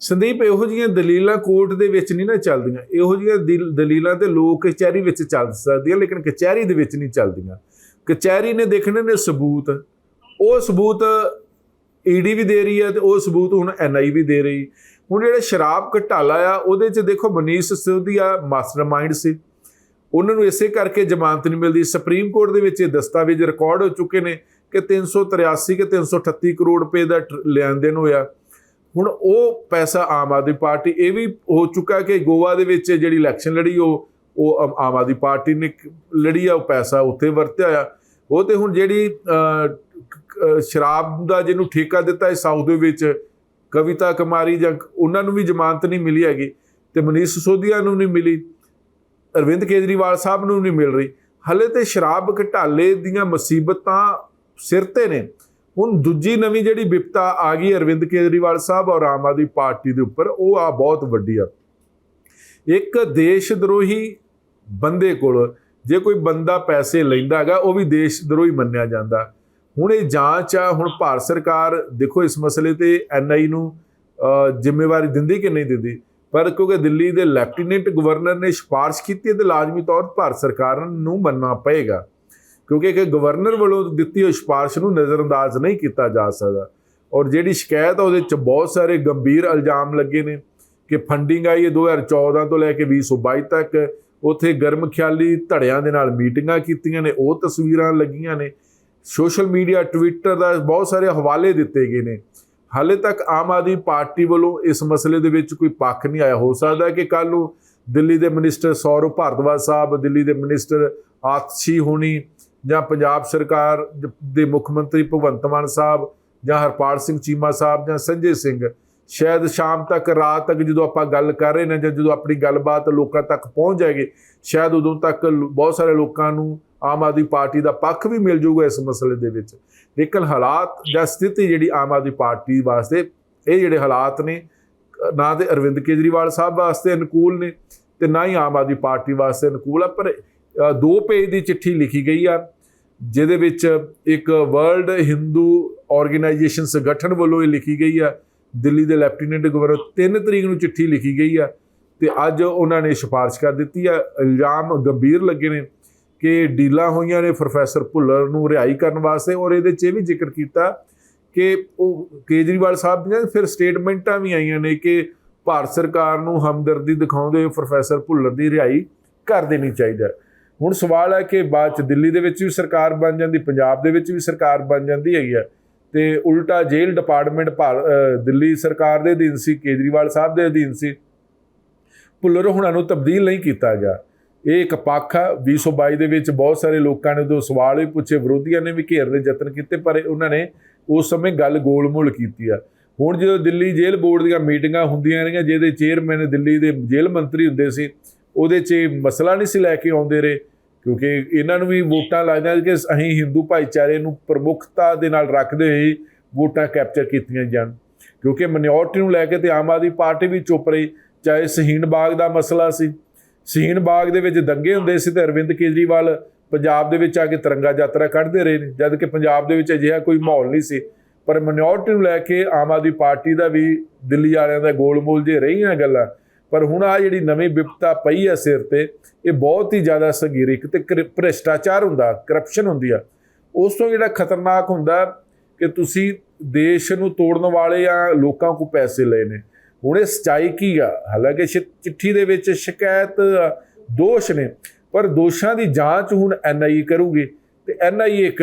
ਸੰਦੀਪ, ਇਹੋ ਜੀਆਂ ਦਲੀਲਾਂ ਕੋਰਟ ਦੇ ਵਿੱਚ ਨਹੀਂ ਨਾ ਚੱਲਦੀਆਂ। ਇਹੋ ਜੀਆਂ ਦਲੀਲਾਂ ਤੇ ਲੋਕ ਕਚਹਿਰੀ ਵਿੱਚ ਚੱਲ ਸਕਦੀਆਂ, ਲੇਕਿਨ ਕਚਹਿਰੀ ਦੇ ਵਿੱਚ ਨਹੀਂ ਚੱਲਦੀਆਂ। ਕਚਹਿਰੀ ਨੇ ਦੇਖਣੇ ਨੇ ਸਬੂਤ। ਉਹ ਸਬੂਤ ਈਡੀ ਵੀ ਦੇ ਰਹੀ ਹੈ ਤੇ ਉਹ ਸਬੂਤ ਹੁਣ ਐਨਆਈ ਵੀ ਦੇ ਰਹੀ। ਹੁਣ ਜਿਹੜਾ ਸ਼ਰਾਬ ਘਟਾਲਾ ਆ, ਉਹਦੇ 'ਚ ਦੇਖੋ ਮਨੀਸ਼ ਸਿਸੋਦੀਆ ਮਾਸਟਰਮਾਈਂਡ ਸੀ। ਉਹਨਾਂ ਨੂੰ ਇਸੇ ਕਰਕੇ ਜ਼ਮਾਨਤ ਨਹੀਂ ਮਿਲਦੀ। ਸੁਪਰੀਮ ਕੋਰਟ ਦੇ ਵਿੱਚ ਇਹ ਦਸਤਾਵੇਜ਼ ਰਿਕਾਰਡ ਹੋ ਚੁੱਕੇ ਨੇ ਕਿ 383 ਕਿ 338 ਕਰੋੜ ਰੁਪਏ ਦਾ ਟਰ- ਲੈਣ ਦੇਣ ਹੋਇਆ। ਹੁਣ ਉਹ ਪੈਸਾ ਆਮ ਆਦਮੀ ਪਾਰਟੀ, ਇਹ ਵੀ ਹੋ ਚੁੱਕਾ ਕਿ ਗੋਆ ਦੇ ਵਿੱਚ ਜਿਹੜੀ ਇਲੈਕਸ਼ਨ ਲੜੀ, ਉਹ ਉਹ ਆਮ- ਆਮ ਆਦਮੀ ਪਾਰਟੀ ਨੇ ਲੜੀ ਆ, ਉਹ ਪੈਸਾ ਉੱਥੇ ਵਰਤਿਆ ਆ। ਉਹ ਤੇ ਹੁਣ ਜਿਹੜੀ ਸ਼ਰਾਬ ਦਾ ਜਿਹਨੂੰ ਠੇਕਾ ਦਿੱਤਾ ਹੈ ਸਾਊਥ ਦੇ ਵਿੱਚ, ਕਵਿਤਾ ਕੁਮਾਰੀ ਜਾਂ ਉਹਨਾਂ ਨੂੰ ਵੀ ਜ਼ਮਾਨਤ ਨਹੀਂ ਮਿਲੀ ਹੈਗੀ ਤੇ ਮਨੀਸ਼ ਸਿਸੋਦੀਆ ਨੂੰ ਨਹੀਂ ਮਿਲੀ, ਅਰਵਿੰਦ ਕੇਜਰੀਵਾਲ ਸਾਹਿਬ ਨੂੰ ਨਹੀਂ ਮਿਲ ਰਹੀ। ਹਲੇ ਤੇ ਸ਼ਰਾਬ ਘਟਾਲੇ ਦੀਆਂ ਮੁਸੀਬਤਾਂ ਸਿਰ ਤੇ ਨੇ। ਹੁਣ ਦੂਜੀ ਨਵੀਂ ਜਿਹੜੀ ਵਿਪਤਾ ਆ ਗਈ ਅਰਵਿੰਦ ਕੇਜਰੀਵਾਲ ਸਾਹਿਬ ਔਰ ਆਮ ਆਦਮੀ ਪਾਰਟੀ ਦੇ ਉੱਪਰ, ਉਹ ਆ ਬਹੁਤ ਵੱਡੀ ਆ। ਇੱਕ ਦੇਸ਼ ਦਰੋਹੀ ਬੰਦੇ ਕੋਲ ਜੇ ਕੋਈ ਬੰਦਾ ਪੈਸੇ ਲੈਂਦਾ ਹੈਗਾ, ਉਹ ਵੀ ਦੇਸ਼ ਦਰੋਹੀ ਮੰਨਿਆ ਜਾਂਦਾ। ਹੁਣ ਇਹ ਜਾਂਚ ਆ, ਹੁਣ ਭਾਰਤ ਸਰਕਾਰ ਦੇਖੋ ਇਸ ਮਸਲੇ ਤੇ ਐਨਆਈ ਨੂੰ ਜ਼ਿੰਮੇਵਾਰੀ ਦਿੰਦੀ ਕਿ ਨਹੀਂ ਦਿੰਦੀ? ਪਰ ਕਿਉਂਕਿ ਦਿੱਲੀ ਦੇ ਲੈਫਟੀਨੈਂਟ ਗਵਰਨਰ ਨੇ ਸਿਫਾਰਿਸ਼ ਕੀਤੀ ਹੈ, ਤੇ ਲਾਜ਼ਮੀ ਤੌਰ ਭਾਰਤ ਸਰਕਾਰ ਨੂੰ ਮੰਨਣਾ ਪਏਗਾ। ਕਿਉਂਕਿ ਇੱਕ ਗਵਰਨਰ ਵੱਲੋਂ ਦਿੱਤੀ ਹੋਈ ਸਿਫਾਰਿਸ਼ ਨੂੰ ਨਜ਼ਰਅੰਦਾਜ਼ ਨਹੀਂ ਕੀਤਾ ਜਾ ਸਕਦਾ। ਔਰ ਜਿਹੜੀ ਸ਼ਿਕਾਇਤ ਆ, ਉਹਦੇ ਚ ਬਹੁਤ ਸਾਰੇ ਗੰਭੀਰ ਇਲਜ਼ਾਮ ਲੱਗੇ ਨੇ ਕਿ ਫੰਡਿੰਗ ਆਈ ਹੈ 2014 ਤੋਂ ਲੈ ਕੇ 2022 ਤੱਕ। ਉਥੇ ਗਰਮ ਖਿਆਲੀ ਧੜਿਆਂ ਦੇ ਨਾਲ ਮੀਟਿੰਗਾਂ ਕੀਤੀਆਂ ਨੇ, ਉਹ ਤਸਵੀਰਾਂ ਲੱਗੀਆਂ ਨੇ। ਸੋਸ਼ਲ ਮੀਡੀਆ, ਟਵਿੱਟਰ ਦਾ ਬਹੁਤ ਸਾਰੇ ਹਵਾਲੇ ਦਿੱਤੇ ਗਏ ਨੇ। ਹਾਲੇ ਤੱਕ ਆਮ ਆਦਮੀ ਪਾਰਟੀ ਵੱਲੋਂ ਇਸ ਮਸਲੇ ਦੇ ਵਿੱਚ ਕੋਈ ਪੱਖ ਨਹੀਂ ਆਇਆ। ਹੋ ਸਕਦਾ ਕਿ ਕੱਲ ਨੂੰ ਦਿੱਲੀ ਦੇ ਮਿਨਿਸਟਰ ਸੌਰਵ ਭਾਰਦਵਾਜ ਸਾਹਿਬ, ਦਿੱਲੀ ਦੇ ਮਿਨਿਸਟਰ ਆਤਸ਼ੀ ਹੋਣੀ ਜਾਂ ਪੰਜਾਬ ਸਰਕਾਰ ਦ- ਦੇ ਮੁੱਖ ਮੰਤਰੀ ਭਗਵੰਤ ਮਾਨ ਸਾਹਿਬ ਜਾਂ ਹਰਪਾਲ ਸਿੰਘ ਚੀਮਾ ਸਾਹਿਬ ਜਾਂ ਸੰਜੇ ਸਿੰਘ, ਸ਼ਾਇਦ ਸ਼ਾਮ ਤੱਕ, ਰਾਤ ਤੱਕ ਜਦੋਂ ਆਪਾਂ ਗੱਲ ਕਰ ਰਹੇ ਨੇ ਜਾਂ ਜਦੋਂ ਆਪਣੀ ਗੱਲਬਾਤ ਲੋਕਾਂ ਤੱਕ ਪਹੁੰਚ ਜਾਏਗੀ, ਸ਼ਾਇਦ ਉਦੋਂ ਤੱਕ ਬਹੁਤ ਸਾਰੇ ਲੋਕਾਂ ਨੂੰ ਆਮ ਆਦਮੀ ਪਾਰਟੀ ਦਾ ਪੱਖ ਵੀ ਮਿਲ ਜਾਊਗਾ ਇਸ ਮਸਲੇ ਦੇ ਵਿੱਚ। ਲੇਕਿਨ ਹਾਲਾਤ ਜਾਂ ਸਥਿਤੀ ਜਿਹੜੀ ਆਮ ਆਦਮੀ ਪਾਰਟੀ ਵਾਸਤੇ, ਇਹ ਜਿਹੜੇ ਹਾਲਾਤ ਨੇ ਨਾ ਤੇ ਅਰਵਿੰਦ ਕੇਜਰੀਵਾਲ ਸਾਹਿਬ ਵਾਸਤੇ ਅਨੁਕੂਲ ਨੇ ਤੇ ਨਾ ਹੀ ਆਮ ਆਦਮੀ ਪਾਰਟੀ ਵਾਸਤੇ ਅਨੁਕੂਲ ਆ, ਪਰ ਦੋ ਪੇਜ ਦੀ ਚਿੱਠੀ ਲਿਖੀ ਗਈ ਆ। ਜਿਹਦੇ ਵਿੱਚ ਇੱਕ ਵਰਲਡ ਹਿੰਦੂ ਆਰਗੇਨਾਈਜੇਸ਼ਨ ਸੰਗਠਨ ਵੱਲੋਂ ਇਹ ਲਿਖੀ ਗਈ ਆ, ਦਿੱਲੀ ਦੇ ਲੈਫਟੀਨੈਂਟ ਗਵਰਨਰ 3 ਤਰੀਕ ਨੂੰ ਚਿੱਠੀ ਲਿਖੀ ਗਈ ਆ ਤੇ ਅੱਜ ਉਹਨਾਂ ਨੇ ਸਿਫਾਰਿਸ਼ ਕਰ ਦਿੱਤੀ ਆ, ਇਲਜ਼ਾਮ ਗੰਭੀਰ ਲੱਗੇ ਨੇ ਕਿ ਡੀਲਾਂ ਹੋਈਆਂ ਨੇ ਪ੍ਰੋਫੈਸਰ ਭੁੱਲਰ ਨੂੰ ਰਿਹਾਈ ਕਰਨ ਵਾਸਤੇ ਔਰ ਇਹਦੇ 'ਚ ਇਹ ਵੀ ਜ਼ਿਕਰ ਕੀਤਾ ਕਿ ਉਹ ਕੇਜਰੀਵਾਲ ਸਾਹਿਬ ਦੀਆਂ ਫਿਰ ਸਟੇਟਮੈਂਟਾਂ ਵੀ ਆਈਆਂ ਨੇ ਕਿ ਭਾਰਤ ਸਰਕਾਰ ਨੂੰ ਹਮਦਰਦੀ ਦਿਖਾਉਂਦੇ ਪ੍ਰੋਫੈਸਰ ਭੁੱਲਰ ਦੀ ਰਿਹਾਈ ਕਰ ਦੇਣੀ ਚਾਹੀਦਾ ਹੁਣ ਸਵਾਲ ਹੈ ਕਿ ਬਾਅਦ ਚ ਦਿੱਲੀ ਦੇ ਵਿੱਚ ਵੀ ਸਰਕਾਰ ਬਣ ਜਾਂਦੀ, ਪੰਜਾਬ ਦੇ ਵਿੱਚ ਵੀ ਸਰਕਾਰ ਬਣ ਜਾਂਦੀ ਹੈਗੀ ਆ। ਤੇ ਉਲਟਾ ਜੇਲ੍ਹ ਡਿਪਾਰਟਮੈਂਟ ਭਾਰ- ਦਿੱਲੀ ਸਰਕਾਰ ਦੇ ਅਧੀਨ ਸੀ, ਕੇਜਰੀਵਾਲ ਸਾਹਿਬ ਦੇ ਅਧੀਨ ਸੀ। ਭੁੱਲਰ ਹੁਣਾਂ ਨੂੰ ਤਬਦੀਲ ਨਹੀਂ ਕੀਤਾ ਗਿਆ। ਇਹ ਇੱਕ ਪੱਖ ਆ 2022 ਦੇ ਵਿੱਚ ਬਹੁਤ ਸਾਰੇ ਲੋਕਾਂ ਨੇ ਉਦੋਂ ਸਵਾਲ ਵੀ ਪੁੱਛੇ, ਵਿਰੋਧੀਆਂ ਨੇ ਵੀ ਘੇਰਨ ਦੇ ਯਤਨ ਕੀਤੇ, ਪਰ ਉਹਨਾਂ ਨੇ ਉਸ ਸਮੇਂ ਗੱਲ ਗੋਲਮੋਲ ਕੀਤੀ ਆ। ਹੁਣ ਜਦੋਂ ਦਿੱਲੀ ਜੇਲ੍ਹ ਬੋਰਡ ਦੀਆਂ ਮੀਟਿੰਗਾਂ ਹੁੰਦੀਆਂ ਰਹੀਆਂ, ਜਿਹਦੇ ਚੇਅਰਮੈਨ ਦਿੱਲੀ ਦੇ ਜੇਲ੍ਹ ਮੰਤਰੀ ਹੁੰਦੇ ਸੀ ਉਹਦੇ 'ਚ ਇਹ ਮਸਲਾ ਨਹੀਂ ਸੀ ਲੈ ਕੇ ਆਉਂਦੇ ਰਹੇ, ਕਿਉਂਕਿ ਇਹਨਾਂ ਨੂੰ ਵੀ ਵੋਟਾਂ ਲੱਗਦੀਆਂ ਕਿ ਅਸੀਂ ਹਿੰਦੂ ਭਾਈਚਾਰੇ ਨੂੰ ਪ੍ਰਮੁੱਖਤਾ ਦੇ ਨਾਲ ਰੱਖਦੇ ਹੋਏ ਵੋਟਾਂ ਕੈਪਚਰ ਕੀਤੀਆਂ ਜਾਣ। ਕਿਉਂਕਿ ਮਿਨੋਰਟੀ ਨੂੰ ਲੈ ਕੇ ਤੇ ਆਮ ਆਦਮੀ ਪਾਰਟੀ ਵੀ ਚੁੱਪ ਰਹੀ, ਚਾਹੇ ਸ਼ਹੀਨ ਬਾਗ ਦਾ ਮਸਲਾ ਸੀ। ਸ਼ਹੀਨ ਬਾਗ ਦੇ ਵਿੱਚ ਦੰਗੇ ਹੁੰਦੇ ਸੀ ਤੇ ਅਰਵਿੰਦ ਕੇਜਰੀਵਾਲ ਪੰਜਾਬ ਦੇ ਵਿੱਚ ਆ ਕੇ ਤਿਰੰਗਾ ਯਾਤਰਾ ਕੱਢਦੇ ਰਹੇ ਨੇ, ਜਦ ਕਿ ਪੰਜਾਬ ਦੇ ਵਿੱਚ ਅਜਿਹਾ ਕੋਈ ਮਾਹੌਲ ਨਹੀਂ ਸੀ। ਪਰ ਮਿਨੋਰਟੀ ਨੂੰ ਲੈ ਕੇ ਆਮ ਆਦਮੀ ਪਾਰਟੀ ਦਾ ਵੀ ਦਿੱਲੀ ਵਾਲਿਆਂ ਦਾ ਗੋਲਮੋਲ ਜੇ ਰਹੀਆਂ ਗੱਲਾਂ ਪਰ ਹੁਣ ਆ ਜਿਹੜੀ ਨਵੀਂ ਵਿਪਤਾ ਪਈ ਆ ਸਿਰ ਤੇ, ਇਹ ਬਹੁਤ ਹੀ ਜ਼ਿਆਦਾ ਸੰਗੀਰਿਕ ਤੇ ਕਰ- ਭ੍ਰਿਸ਼ਟਾਚਾਰ ਹੁੰਦਾ ਕਰਪਸ਼ਨ ਹੁੰਦੀ ਆ। ਉਸ ਤੋਂ ਜਿਹੜਾ ਖਤਰਨਾਕ ਹੁੰਦਾ ਕਿ ਤੁਸੀਂ ਦੇਸ਼ ਨੂੰ ਤੋੜਨ ਵਾਲੇ ਆ ਲੋਕਾਂ ਕੋ ਪੈਸੇ ਲਏ ਨੇ। ਹੁਣ ਇਹ ਸਚਾਈ ਕੀ ਆ? ਹਾਲਾਂਕਿ ਸ਼ਿ- ਚਿੱਠੀ ਦੇ ਵਿੱਚ ਸ਼ਿਕਾਇਤ, ਦੋਸ਼ ਨੇ, ਪਰ ਦੋਸ਼ਾਂ ਦੀ ਜਾਂਚ ਹੁਣ ਐਨਆਈਏ ਕਰੂਗੀ ਤੇ ਐਨਆਈਏ ਇੱਕ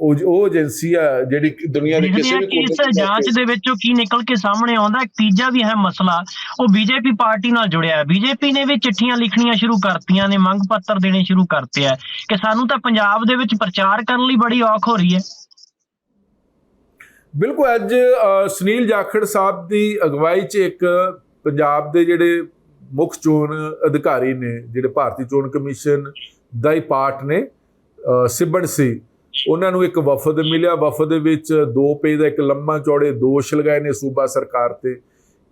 ਉਹ ਉਹ ਏਜੰਸੀ ਆ ਜਿਹੜੀ ਦੁਨੀਆ ਦੇ ਕਿਸੇ ਵੀ ਇਸ ਕੋਨੇ 'ਚ ਜਾਂਚ ਦੇ ਵਿੱਚੋਂ ਕੀ ਨਿਕਲ ਕੇ ਸਾਹਮਣੇ ਆਉਂਦਾ ਇੱਕ ਤੀਜਾ ਵੀ ਹੈ ਮਸਲਾ ਉਹ ਬੀਜੇਪੀ ਪਾਰਟੀ ਨਾਲ ਜੁੜਿਆ ਹੈ। ਬੀਜੇਪੀ ਨੇ ਵੀ ਚਿੱਠੀਆਂ ਲਿਖਣੀਆਂ ਸ਼ੁਰੂ ਕਰਤੀਆਂ ਨੇ ਮੰਗ ਪੱਤਰ ਦੇਣੇ ਸ਼ੁਰੂ ਕਰਤੇ ਆ। ਕਿ ਸਾਨੂੰ ਤਾਂ ਪੰਜਾਬ ਦੇ ਵਿੱਚ ਪ੍ਰਚਾਰ ਕਰਨ ਲਈ ਬੜੀ ਔਖ ਹੋ ਰਹੀ ਹੈ। ਬਿਲਕੁਲ ਅੱਜ ਸੁਨੀਲ ਜਾਖੜ ਸਾਹਿਬ ਦੀ ਅਗਵਾਈ 'ਚ ਇੱਕ ਪੰਜਾਬ ਦੇ ਜਿਹੜੇ ਮੁੱਖ ਚੋਣ ਅਧਿਕਾਰੀ ਨੇ ਜਿਹੜੇ ਭਾਰਤੀ ਚੋਣ ਕਮਿਸ਼ਨ ਦਾ ਹੀ ਪਾਰਟ ਨੇ ਅ, ਸਿਬੜ ਸੀ। ਉਹਨਾਂ ਨੂੰ ਇੱਕ ਵਫਦ ਮਿਲਿਆ। ਵਫਦ ਦੇ ਵਿੱਚ ਦੋ ਪੇਜ ਦਾ ਇੱਕ ਲੰਮਾ ਚੌੜੇ ਦੋਸ਼ ਲਗਾਏ ਨੇ ਸੂਬਾ ਸਰਕਾਰ ਤੇ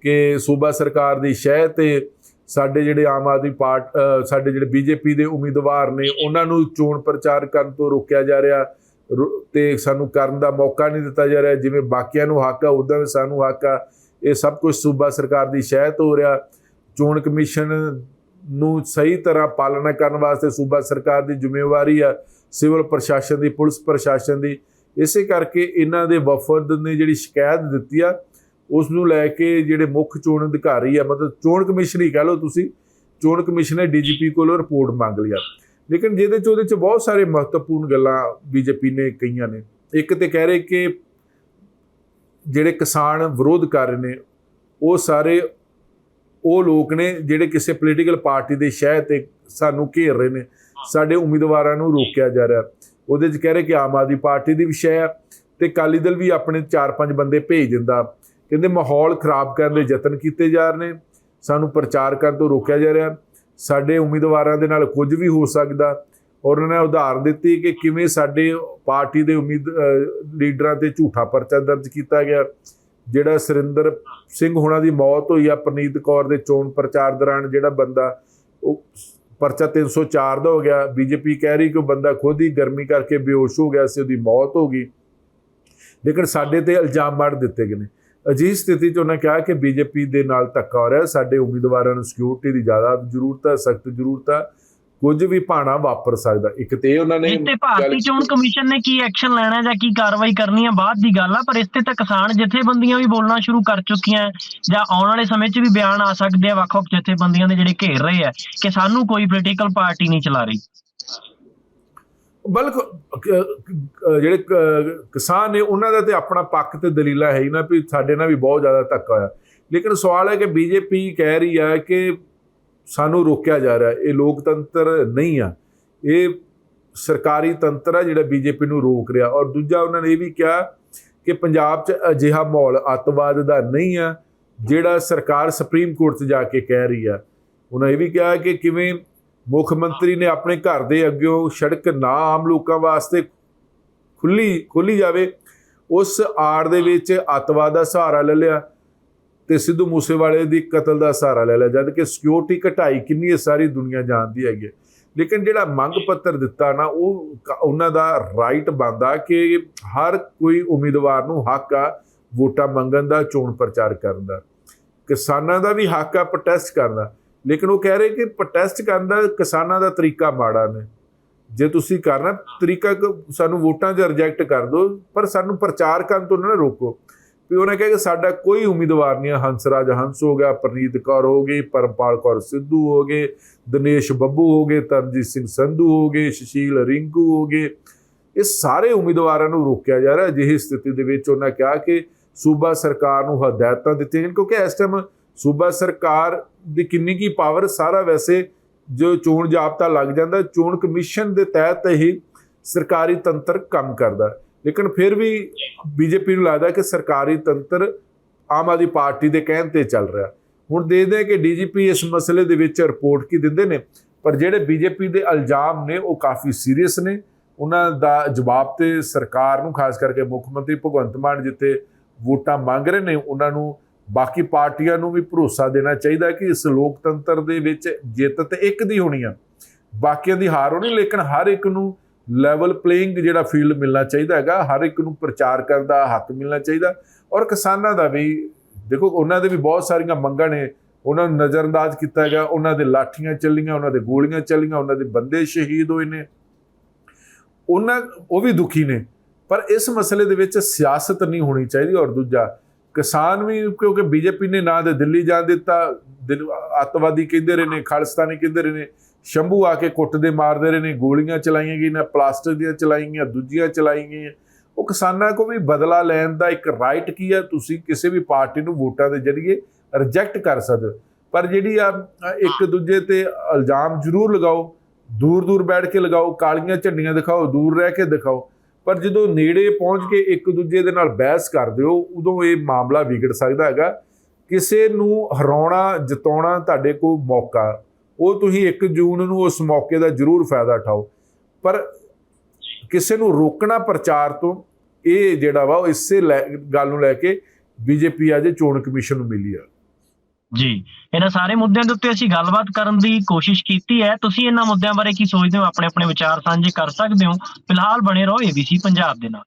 ਕਿ ਸੂਬਾ ਸਰਕਾਰ ਦੀ ਸ਼ਹਿ ਤੇ ਸਾਡੇ ਜਿਹੜੇ ਆਮ ਆਦਮੀ ਪਾਰਟ ਸਾਡੇ ਜਿਹੜੇ ਬੀਜੇਪੀ ਦੇ ਉਮੀਦਵਾਰ ਨੇ, ਉਹਨਾਂ ਨੂੰ ਚੋਣ ਪ੍ਰਚਾਰ ਕਰਨ ਤੋਂ ਰੋਕਿਆ ਜਾ ਰਿਹਾ। ਰੁ- ਤੇ ਸਾਨੂੰ ਕਰਨ ਦਾ ਮੌਕਾ ਨਹੀਂ ਦਿੱਤਾ ਜਾ ਰਿਹਾ। ਜਿਵੇਂ ਬਾਕੀਆਂ ਨੂੰ ਹੱਕ ਆ ਉਦਾਂ ਵੀ ਸਾਨੂੰ ਹੱਕ ਆ। ਇਹ ਸਭ ਕੁਝ ਸੂਬਾ ਸਰਕਾਰ ਦੀ ਸ਼ਹਿ ਤੋਂ ਹੋ ਰਿਹਾ। ਚੋਣ ਕਮਿਸ਼ਨ ਨੂੰ ਸਹੀ ਤਰ੍ਹਾਂ ਪਾਲਣਾ ਕਰਨ ਵਾਸਤੇ ਸੂਬਾ ਸਰਕਾਰ ਦੀ ਜ਼ਿੰਮੇਵਾਰੀ ਆ। ਸਿਵਲ ਪ੍ਰਸ਼ਾਸਨ ਦੀ, ਪੁਲਿਸ ਪ੍ਰਸ਼ਾਸਨ ਦੀ। ਇਸੇ ਕਰਕੇ ਇਹਨਾਂ ਦੇ ਵਫਦ ਨੇ ਜਿਹੜੀ ਸ਼ਿਕਾਇਤ ਦਿੱਤੀ ਆ, ਉਸ ਨੂੰ ਲੈ ਕੇ ਜਿਹੜੇ ਮੁੱਖ ਚੋਣ ਅਧਿਕਾਰੀ ਆ, ਮਤਲਬ ਚੋਣ ਕਮਿਸ਼ਨ ਹੀ ਕਹ ਲਓ ਤੁਸੀਂ, ਚੋਣ ਕਮਿਸ਼ਨ ਨੇ ਡੀਜੀਪੀ ਕੋਲੋਂ ਰਿਪੋਰਟ ਮੰਗ ਲਿਆ ਲੇਕਿਨ ਜਿਹਦੇ ਚ, ਉਹਦੇ ਚ ਬਹੁਤ ਸਾਰੇ ਮਹੱਤਵਪੂਰਨ ਗੱਲਾਂ ਬੀਜੇਪੀ ਨੇ ਕਹੀਆਂ ਨੇ। ਇੱਕ ਤੇ ਕਹਿ ਰਹੇ ਕਿ ਜਿਹੜੇ ਕਿਸਾਨ ਵਿਰੋਧ ਕਰ ਰਹੇ ਨੇ, ਉਹ ਸਾਰੇ, ਉਹ ਲੋਕ ਨੇ ਜਿਹੜੇ ਕਿਸੇ ਪੋਲੀਟੀਕਲ ਪਾਰਟੀ ਦੇ ਸ਼ਹਿ ਤੇ ਸਾਨੂੰ ਘੇਰ ਰਹੇ ਨੇ। ਸਾਡੇ ਉਮੀਦਵਾਰਾਂ ਨੂੰ ਰੋਕਿਆ ਜਾ ਰਿਹਾ। ਉਹਦੇ ਚ ਕਹਿ ਰਹੇ ਕਿ ਆਮ ਆਦਮੀ ਪਾਰਟੀ ਦੀ ਵੀ ਸ਼ਹਿ ਆ ਤੇ ਅਕਾਲੀ ਦਲ ਵੀ ਆਪਣੇ 4-5 ਬੰਦੇ ਭੇਜ ਦਿੰਦਾ। ਕਹਿੰਦੇ ਮਾਹੌਲ ਖਰਾਬ ਕਰਨ ਦੇ ਯਤਨ ਕੀਤੇ ਜਾ ਰਹੇ ਨੇ। ਸਾਨੂੰ ਪ੍ਰਚਾਰ ਕਰਨ ਤੋਂ ਰੋਕਿਆ ਜਾ ਰਿਹਾ। ਸਾਡੇ ਉਮੀਦਵਾਰਾਂ ਦੇ ਨਾਲ ਕੁਝ ਵੀ ਹੋ ਸਕਦਾ। ਔਰ ਉਹਨਾਂ ਨੇ ਉਦਾਹਰਨ ਦਿੱਤੀ ਕਿ ਕਿਵੇਂ ਸਾਡੇ ਪਾਰਟੀ ਦੇ ਉਮੀਦ ਲੀਡਰਾਂ ਤੇ ਝੂਠਾ ਪਰਚਾ ਦਰਜ ਕੀਤਾ ਗਿਆ। ਜਿਹੜਾ ਸੁਰਿੰਦਰ ਸਿੰਘ ਹੋਣਾ ਦੀ ਮੌਤ ਹੋਈ ਆ, ਪ੍ਰਨੀਤ ਕੌਰ ਦੇ ਚੋਣ ਪ੍ਰਚਾਰ ਦੌਰਾਨ ਜਿਹੜਾ ਬੰਦਾ, ਉਹ ਪਰਚਾ 304 ਦਾ ਹੋ ਗਿਆ। ਬੀਜੇਪੀ ਕਹਿ ਰਹੀ ਕਿ ਉਹ ਬੰਦਾ ਖੁਦ ਹੀ ਗਰਮੀ ਕਰਕੇ ਬੇਹੋਸ਼ ਹੋ ਗਿਆ ਸੀ, ਉਹਦੀ ਮੌਤ ਹੋ ਗਈ। ਲੇਕਿਨ ਸਾਡੇ ਤੇ ਇਲਜ਼ਾਮ ਮਾਰ ਦਿੱਤੇ ਗਏ ਨੇ। ਅਜਿਹੀ ਸਥਿਤੀ 'ਚ ਉਹਨਾਂ ਕਿਹਾ ਕਿ ਬੀਜੇਪੀ ਦੇ ਨਾਲ ਧੱਕਾ ਹੋ ਰਿਹਾ ਸਾਡੇ ਉਮੀਦਵਾਰਾਂ ਨੂੰ ਸਿਕਿਉਰਿਟੀ ਦੀ ਜ਼ਿਆਦਾ ਜ਼ਰੂਰਤ ਹੈ, ਸਖਤ ਜ਼ਰੂਰਤ ਹੈ। ਕੁਝ ਵੀ ਭਾਣਾ ਵਾਪਰ ਸਕਦਾ। ਇੱਕ ਤੇ ਉਹਨਾਂ ਨੇ ਤੇ ਭਾਰਤੀ ਚੋਣ ਕਮਿਸ਼ਨ ਨੇ ਕੀ ਐਕਸ਼ਨ ਲੈਣਾ ਜਾਂ ਕੀ ਕਾਰਵਾਈ ਕਰਨੀ ਹੈ ਬਾਅਦ ਦੀ ਗੱਲ ਆ ਪਰ ਇਸ ਤੇ ਤਾਂ ਕਿਸਾਨ ਜਥੇਬੰਦੀਆਂ ਵੀ ਬੋਲਣਾ ਸ਼ੁਰੂ ਕਰ ਚੁੱਕੀਆਂ ਜਾਂ ਆਉਣ ਵਾਲੇ ਸਮੇਂ 'ਚ ਵੀ ਬਿਆਨ ਆ ਸਕਦੇ ਆ ਵੱਖ-ਵੱਖ ਜਥੇਬੰਦੀਆਂ ਦੇ ਜਿਹੜੇ ਘੇਰ ਰਹੇ ਆ ਕਿ ਸਾਨੂੰ ਕੋਈ ਪੋਲੀਟੀਕਲ ਪਾਰਟੀ ਨਹੀਂ ਚਲਾ ਰਹੀ। ਬਲਕ ਕ- ਕ- ਜਿਹੜੇ ਕਿਸਾਨ ਨੇ ਉਹਨਾਂ ਦਾ ਤੇ ਆਪਣਾ ਪੱਖ ਤੇ ਦਲੀਲਾਂ ਹੈ ਹੀ ਨਾ ਵੀ ਸਾਡੇ ਨਾਲ ਵੀ ਬਹੁਤ ਜ਼ਿਆਦਾ ਧੱਕਾ ਹੋਇਆ। ਲੇਕਿਨ ਸਵਾਲ ਹੈ ਕਿ ਬੀਜੇਪੀ ਕਹਿ ਰਹੀ ਹੈ ਕਿ ਸਾਨੂੰ ਰੋਕਿਆ ਜਾ ਰਿਹਾ ਇਹ ਲੋਕਤੰਤਰ ਨਹੀਂ ਆ। ਇਹ ਸਰਕਾਰੀ ਤੰਤਰ ਆ ਜਿਹੜਾ ਬੀਜੇਪੀ ਨੂੰ ਰੋਕ ਰਿਹਾ। ਔਰ ਦੂਜਾ ਉਹਨਾਂ ਨੇ ਇਹ ਵੀ ਕਿਹਾ ਕਿ ਪੰਜਾਬ 'ਚ ਅਜਿਹਾ ਮਾਹੌਲ ਅੱਤਵਾਦ ਦਾ ਨਹੀਂ ਆ, ਜਿਹੜਾ ਸਰਕਾਰ ਸੁਪਰੀਮ ਕੋਰਟ 'ਚ ਜਾ ਕੇ ਕਹਿ ਰਹੀ ਆ। ਉਹਨਾਂ ਇਹ ਵੀ ਕਿਹਾ ਕਿ ਕਿਵੇਂ ਮੁੱਖ ਮੰਤਰੀ ਨੇ ਆਪਣੇ ਘਰ ਦੇ ਅੱਗਿਓਂ ਸੜਕ ਨਾ ਆਮ ਲੋਕਾਂ ਵਾਸਤੇ ਖੁੱਲੀ ਖੋਲੀ ਜਾਵੇ, ਉਸ ਆੜ ਦੇ ਵਿੱਚ ਅੱਤਵਾਦ ਦਾ ਸਹਾਰਾ ਲੈ ਲਿਆ। ਤੇ ਸਿੱਧੂ ਮੂਸੇਵਾਲੇ ਦੀ ਕਤਲ ਦਾ ਸਹਾਰਾ ਲੈ ਲਿਆ ਜਦ ਕਿ ਸਿਕਿਉਰਿਟੀ ਘਟਾਈ ਕਿੰਨੀ ਹੈ ਸਾਰੀ ਦੁਨੀਆ ਜਾਣਦੀ ਹੈਗੀ ਹੈ। ਲੇਕਿਨ ਜਿਹੜਾ ਮੰਗ ਪੱਤਰ ਦਿੱਤਾ ਨਾ, ਉਹ ਕ- ਉਹਨਾਂ ਦਾ ਰਾਈਟ ਬਣਦਾ ਕਿ ਹਰ ਕੋਈ ਉਮੀਦਵਾਰ ਨੂੰ ਹੱਕ ਆ ਵੋਟਾਂ ਮੰਗਣ ਦਾ, ਚੋਣ ਪ੍ਰਚਾਰ ਕਰਨ ਦਾ। ਕਿਸਾਨਾਂ ਦਾ ਵੀ ਹੱਕ ਆ ਪ੍ਰੋਟੈਸਟ ਕਰਨ ਦਾ। ਲੇਕਿਨ ਉਹ ਕਹਿ ਰਹੇ ਕਿ ਪ੍ਰੋਟੈਸਟ ਕਰਨ ਦਾ ਕਿਸਾਨਾਂ ਦਾ ਤਰੀਕਾ ਮਾੜਾ ਨੇ। ਜੇ ਤੁਸੀਂ ਕਰਨਾ, ਤਰੀਕਾ ਸਾਨੂੰ ਵੋਟਾਂ 'ਚ ਰਿਜੈਕਟ ਕਰ ਦਿਓ, ਪਰ ਸਾਨੂੰ ਪ੍ਰਚਾਰ ਕਰਨ ਤੋਂ ਨਾ ਰੋਕੋ। ਵੀ ਉਹਨੇ ਕਿਹਾ ਕਿ ਸਾਡਾ ਕੋਈ ਉਮੀਦਵਾਰ ਨਹੀਂ ਹੈ ਹੰਸਰਾਜ ਹੰਸ ਹੋ ਗਿਆ, ਪ੍ਰਨੀਤ ਕੌਰ ਹੋ ਗਈ, ਪਰਮਪਾਲ ਕੌਰ ਸਿੱਧੂ ਹੋ ਗਏ, ਦਿਨੇਸ਼ ਬੱਬੂ ਹੋ ਗਏ, ਤਰਨਜੀਤ ਸਿੰਘ ਸੰਧੂ ਹੋ ਗਏ, ਸੁਸ਼ੀਲ ਰਿੰਕੂ ਹੋ ਗਏ। ਇਹ ਸਾਰੇ ਉਮੀਦਵਾਰਾਂ ਨੂੰ ਰੋਕਿਆ ਜਾ ਰਿਹਾ। ਅਜਿਹੀ ਸਥਿਤੀ ਦੇ ਵਿੱਚ ਉਹਨਾਂ ਕਿਹਾ ਕਿ ਸੂਬਾ ਸਰਕਾਰ ਨੂੰ ਹਦਾਇਤਾਂ ਦਿੱਤੀਆਂ ਜਾਣ, ਕਿਉਂਕਿ ਇਸ ਟਾਈਮ ਸੂਬਾ ਸਰਕਾਰ ਦੀ ਕਿੰਨੀ ਕੀ ਪਾਵਰ ਸਾਰਾ ਵੈਸੇ ਜੋ ਚੋਣ ਜਾਬਤਾ ਲੱਗ ਜਾਂਦਾ, ਚੋਣ ਕਮਿਸ਼ਨ ਦੇ ਤਹਿਤ ਹੀ ਸਰਕਾਰੀ ਤੰਤਰ ਕੰਮ ਕਰਦਾ। ਲੇਕਿਨ ਫਿਰ ਵੀ ਬੀਜੇਪੀ ਨੂੰ ਲੱਗਦਾ ਕਿ ਸਰਕਾਰੀ ਤੰਤਰ ਆਮ ਆਦਮੀ ਪਾਰਟੀ ਦੇ ਕਹਿਣ ਤੇ ਚੱਲ ਰਿਹਾ। ਹੁਣ ਦੇਖਦੇ ਹਾਂ ਕਿ ਡੀਜੀਪੀ ਇਸ ਮਸਲੇ ਦੇ ਵਿੱਚ ਰਿਪੋਰਟ ਕੀ ਦਿੰਦੇ ਨੇ, ਪਰ ਜਿਹੜੇ ਬੀਜੇਪੀ ਦੇ ਇਲਜ਼ਾਮ ਨੇ ਉਹ ਕਾਫੀ ਸੀਰੀਅਸ ਨੇ। ਉਹਨਾਂ ਦਾ ਜਵਾਬ ਤੇ ਸਰਕਾਰ ਨੂੰ, ਖਾਸ ਕਰਕੇ ਮੁੱਖ ਮੰਤਰੀ ਭਗਵੰਤ ਮਾਨ ਜਿੱਥੇ ਵੋਟਾਂ ਮੰਗ ਰਹੇ ਨੇ, ਉਹਨਾਂ ਨੂੰ ਬਾਕੀ ਪਾਰਟੀਆਂ ਨੂੰ ਵੀ ਭਰੋਸਾ ਦੇਣਾ ਚਾਹੀਦਾ ਕਿ ਇਸ ਲੋਕਤੰਤਰ ਦੇ ਵਿੱਚ ਜਿੱਤ ਤੇ ਇੱਕ ਦੀ ਹੋਣੀ ਆ। ਬਾਕੀਆਂ ਦੀ ਹਾਰ ਹੋਣੀ, ਲੇਕਿਨ ਹਰ ਇੱਕ ਨੂੰ ਲੈਵਲ ਪਲੇਇੰਗ ਜਿਹੜਾ ਫੀਲਡ ਮਿਲਣਾ ਚਾਹੀਦਾ ਹੈਗਾ, ਹਰ ਇੱਕ ਨੂੰ ਪ੍ਰਚਾਰ ਕਰਨ ਦਾ ਹੱਕ ਮਿਲਣਾ ਚਾਹੀਦਾ। ਔਰ ਕਿਸਾਨਾਂ ਦਾ ਵੀ, ਦੇਖੋ ਉਹਨਾਂ ਦੇ ਵੀ ਬਹੁਤ ਸਾਰੀਆਂ ਮੰਗਾਂ ਨੇ। ਉਹਨਾਂ ਨੂੰ ਨਜ਼ਰਅੰਦਾਜ਼ ਕੀਤਾ ਗਿਆ, ਉਹਨਾਂ ਦੇ ਲਾਠੀਆਂ ਚੱਲੀਆਂ, ਉਹਨਾਂ ਦੇ ਗੋਲੀਆਂ ਚੱਲੀਆਂ, ਉਹਨਾਂ ਦੇ ਬੰਦੇ ਸ਼ਹੀਦ ਹੋਏ ਨੇ। ਉਹਨਾਂ, ਉਹ ਵੀ ਦੁਖੀ ਨੇ। ਪਰ ਇਸ ਮਸਲੇ ਦੇ ਵਿੱਚ ਸਿਆਸਤ ਨਹੀਂ ਹੋਣੀ ਚਾਹੀਦੀ। ਔਰ ਦੂਜਾ, ਕਿਸਾਨ ਵੀ, ਕਿਉਂਕਿ ਬੀਜੇਪੀ ਨੇ ਨਾ ਦੇ ਦਿੱਲੀ ਜਾਣ ਦਿੱਤਾ। ਅੱਤਵਾਦੀ ਕਹਿੰਦੇ ਰਹੇ ਨੇ, ਖਾਲਿਸਤਾਨੀ ਕਹਿੰਦੇ ਰਹੇ ਨੇ। ਸ਼ੰਭੂ ਆ ਕੇ ਕੁੱਟਦੇ ਮਾਰਦੇ ਰਹੇ ਨੇ, ਗੋਲੀਆਂ ਚਲਾਈਆਂ ਗਈਆਂ ਪਲਾਸਟਿਕ ਦੀਆਂ ਚਲਾਈਆਂ ਗਈਆਂ, ਦੂਜੀਆਂ ਚਲਾਈਆਂ ਗਈਆਂ। ਉਹ ਕਿਸਾਨਾਂ ਕੋ ਵੀ ਬਦਲਾ ਲੈਣ ਦਾ ਇੱਕ ਰਾਈਟ ਕੀ ਹੈ? ਤੁਸੀਂ ਕਿਸੇ ਵੀ ਪਾਰਟੀ ਨੂੰ ਵੋਟਾਂ ਦੇ ਜ਼ਰੀਏ ਰਿਜੈਕਟ ਕਰ ਸਕਦੇ ਹੋ। ਪਰ ਜਿਹੜੀ ਆ ਇੱਕ ਦੂਜੇ ਤੇ ਇਲਜ਼ਾਮ ਜ਼ਰੂਰ ਲਗਾਓ ਦੂਰ ਦੂਰ ਬੈਠ ਕੇ ਲਗਾਓ, ਕਾਲੀਆਂ ਝੰਡੀਆਂ ਦਿਖਾਓ, ਦੂਰ ਰਹਿ ਕੇ ਦਿਖਾਓ। ਪਰ ਜਦੋਂ ਨੇੜੇ ਪਹੁੰਚ ਕੇ ਇੱਕ ਦੂਜੇ ਦੇ ਨਾਲ ਬਹਿਸ ਕਰਦੇ ਹੋ, ਉਦੋਂ ਇਹ ਮਾਮਲਾ ਵਿਗੜ ਸਕਦਾ ਹੈਗਾ। ਕਿਸੇ ਨੂੰ ਹਰਾਉਣਾ, ਜਿਤਾਉਣਾ ਤੁਹਾਡੇ ਕੋਲ ਮੌਕਾ। ਉਹ ਤੁਸੀਂ 1 ਜੂਨ ਨੂੰ ਉਸ ਮੌਕੇ ਦਾ ਜ਼ਰੂਰ ਫਾਇਦਾ ਉਠਾਓ। ਪਰ ਕਿਸੇ ਨੂੰ ਰੋਕਣਾ ਪ੍ਰਚਾਰ ਤੋਂ ਇਹ ਜਿਹੜਾ ਵਾ, ਉਹ ਇਸੇ ਲੈ- ਗੱਲ ਨੂੰ ਲੈ ਕੇ ਬੀਜੇਪੀ ਅੱਜ ਚੋਣ ਕਮਿਸ਼ਨ ਨੂੰ ਮਿਲੀ ਆ। ਜੀ, ਇਹਨਾਂ ਸਾਰੇ ਮੁੱਦਿਆਂ ਦੇ ਉੱਤੇ ਅਸੀਂ ਗੱਲਬਾਤ ਕਰਨ ਦੀ ਕੋਸ਼ਿਸ਼ ਕੀਤੀ ਹੈ। ਤੁਸੀਂ ਇਹਨਾਂ ਮੁੱਦਿਆਂ ਬਾਰੇ ਕੀ ਸੋਚਦੇ ਹੋ? ਆਪਣੇ ਆਪਣੇ ਵਿਚਾਰ ਸਾਂਝੇ ਕਰ ਸਕਦੇ ਹੋ। ਫਿਲਹਾਲ ਬਣੇ ਰਹੋ ਏਬੀਸੀ ਪੰਜਾਬ ਦੇ ਨਾਲ।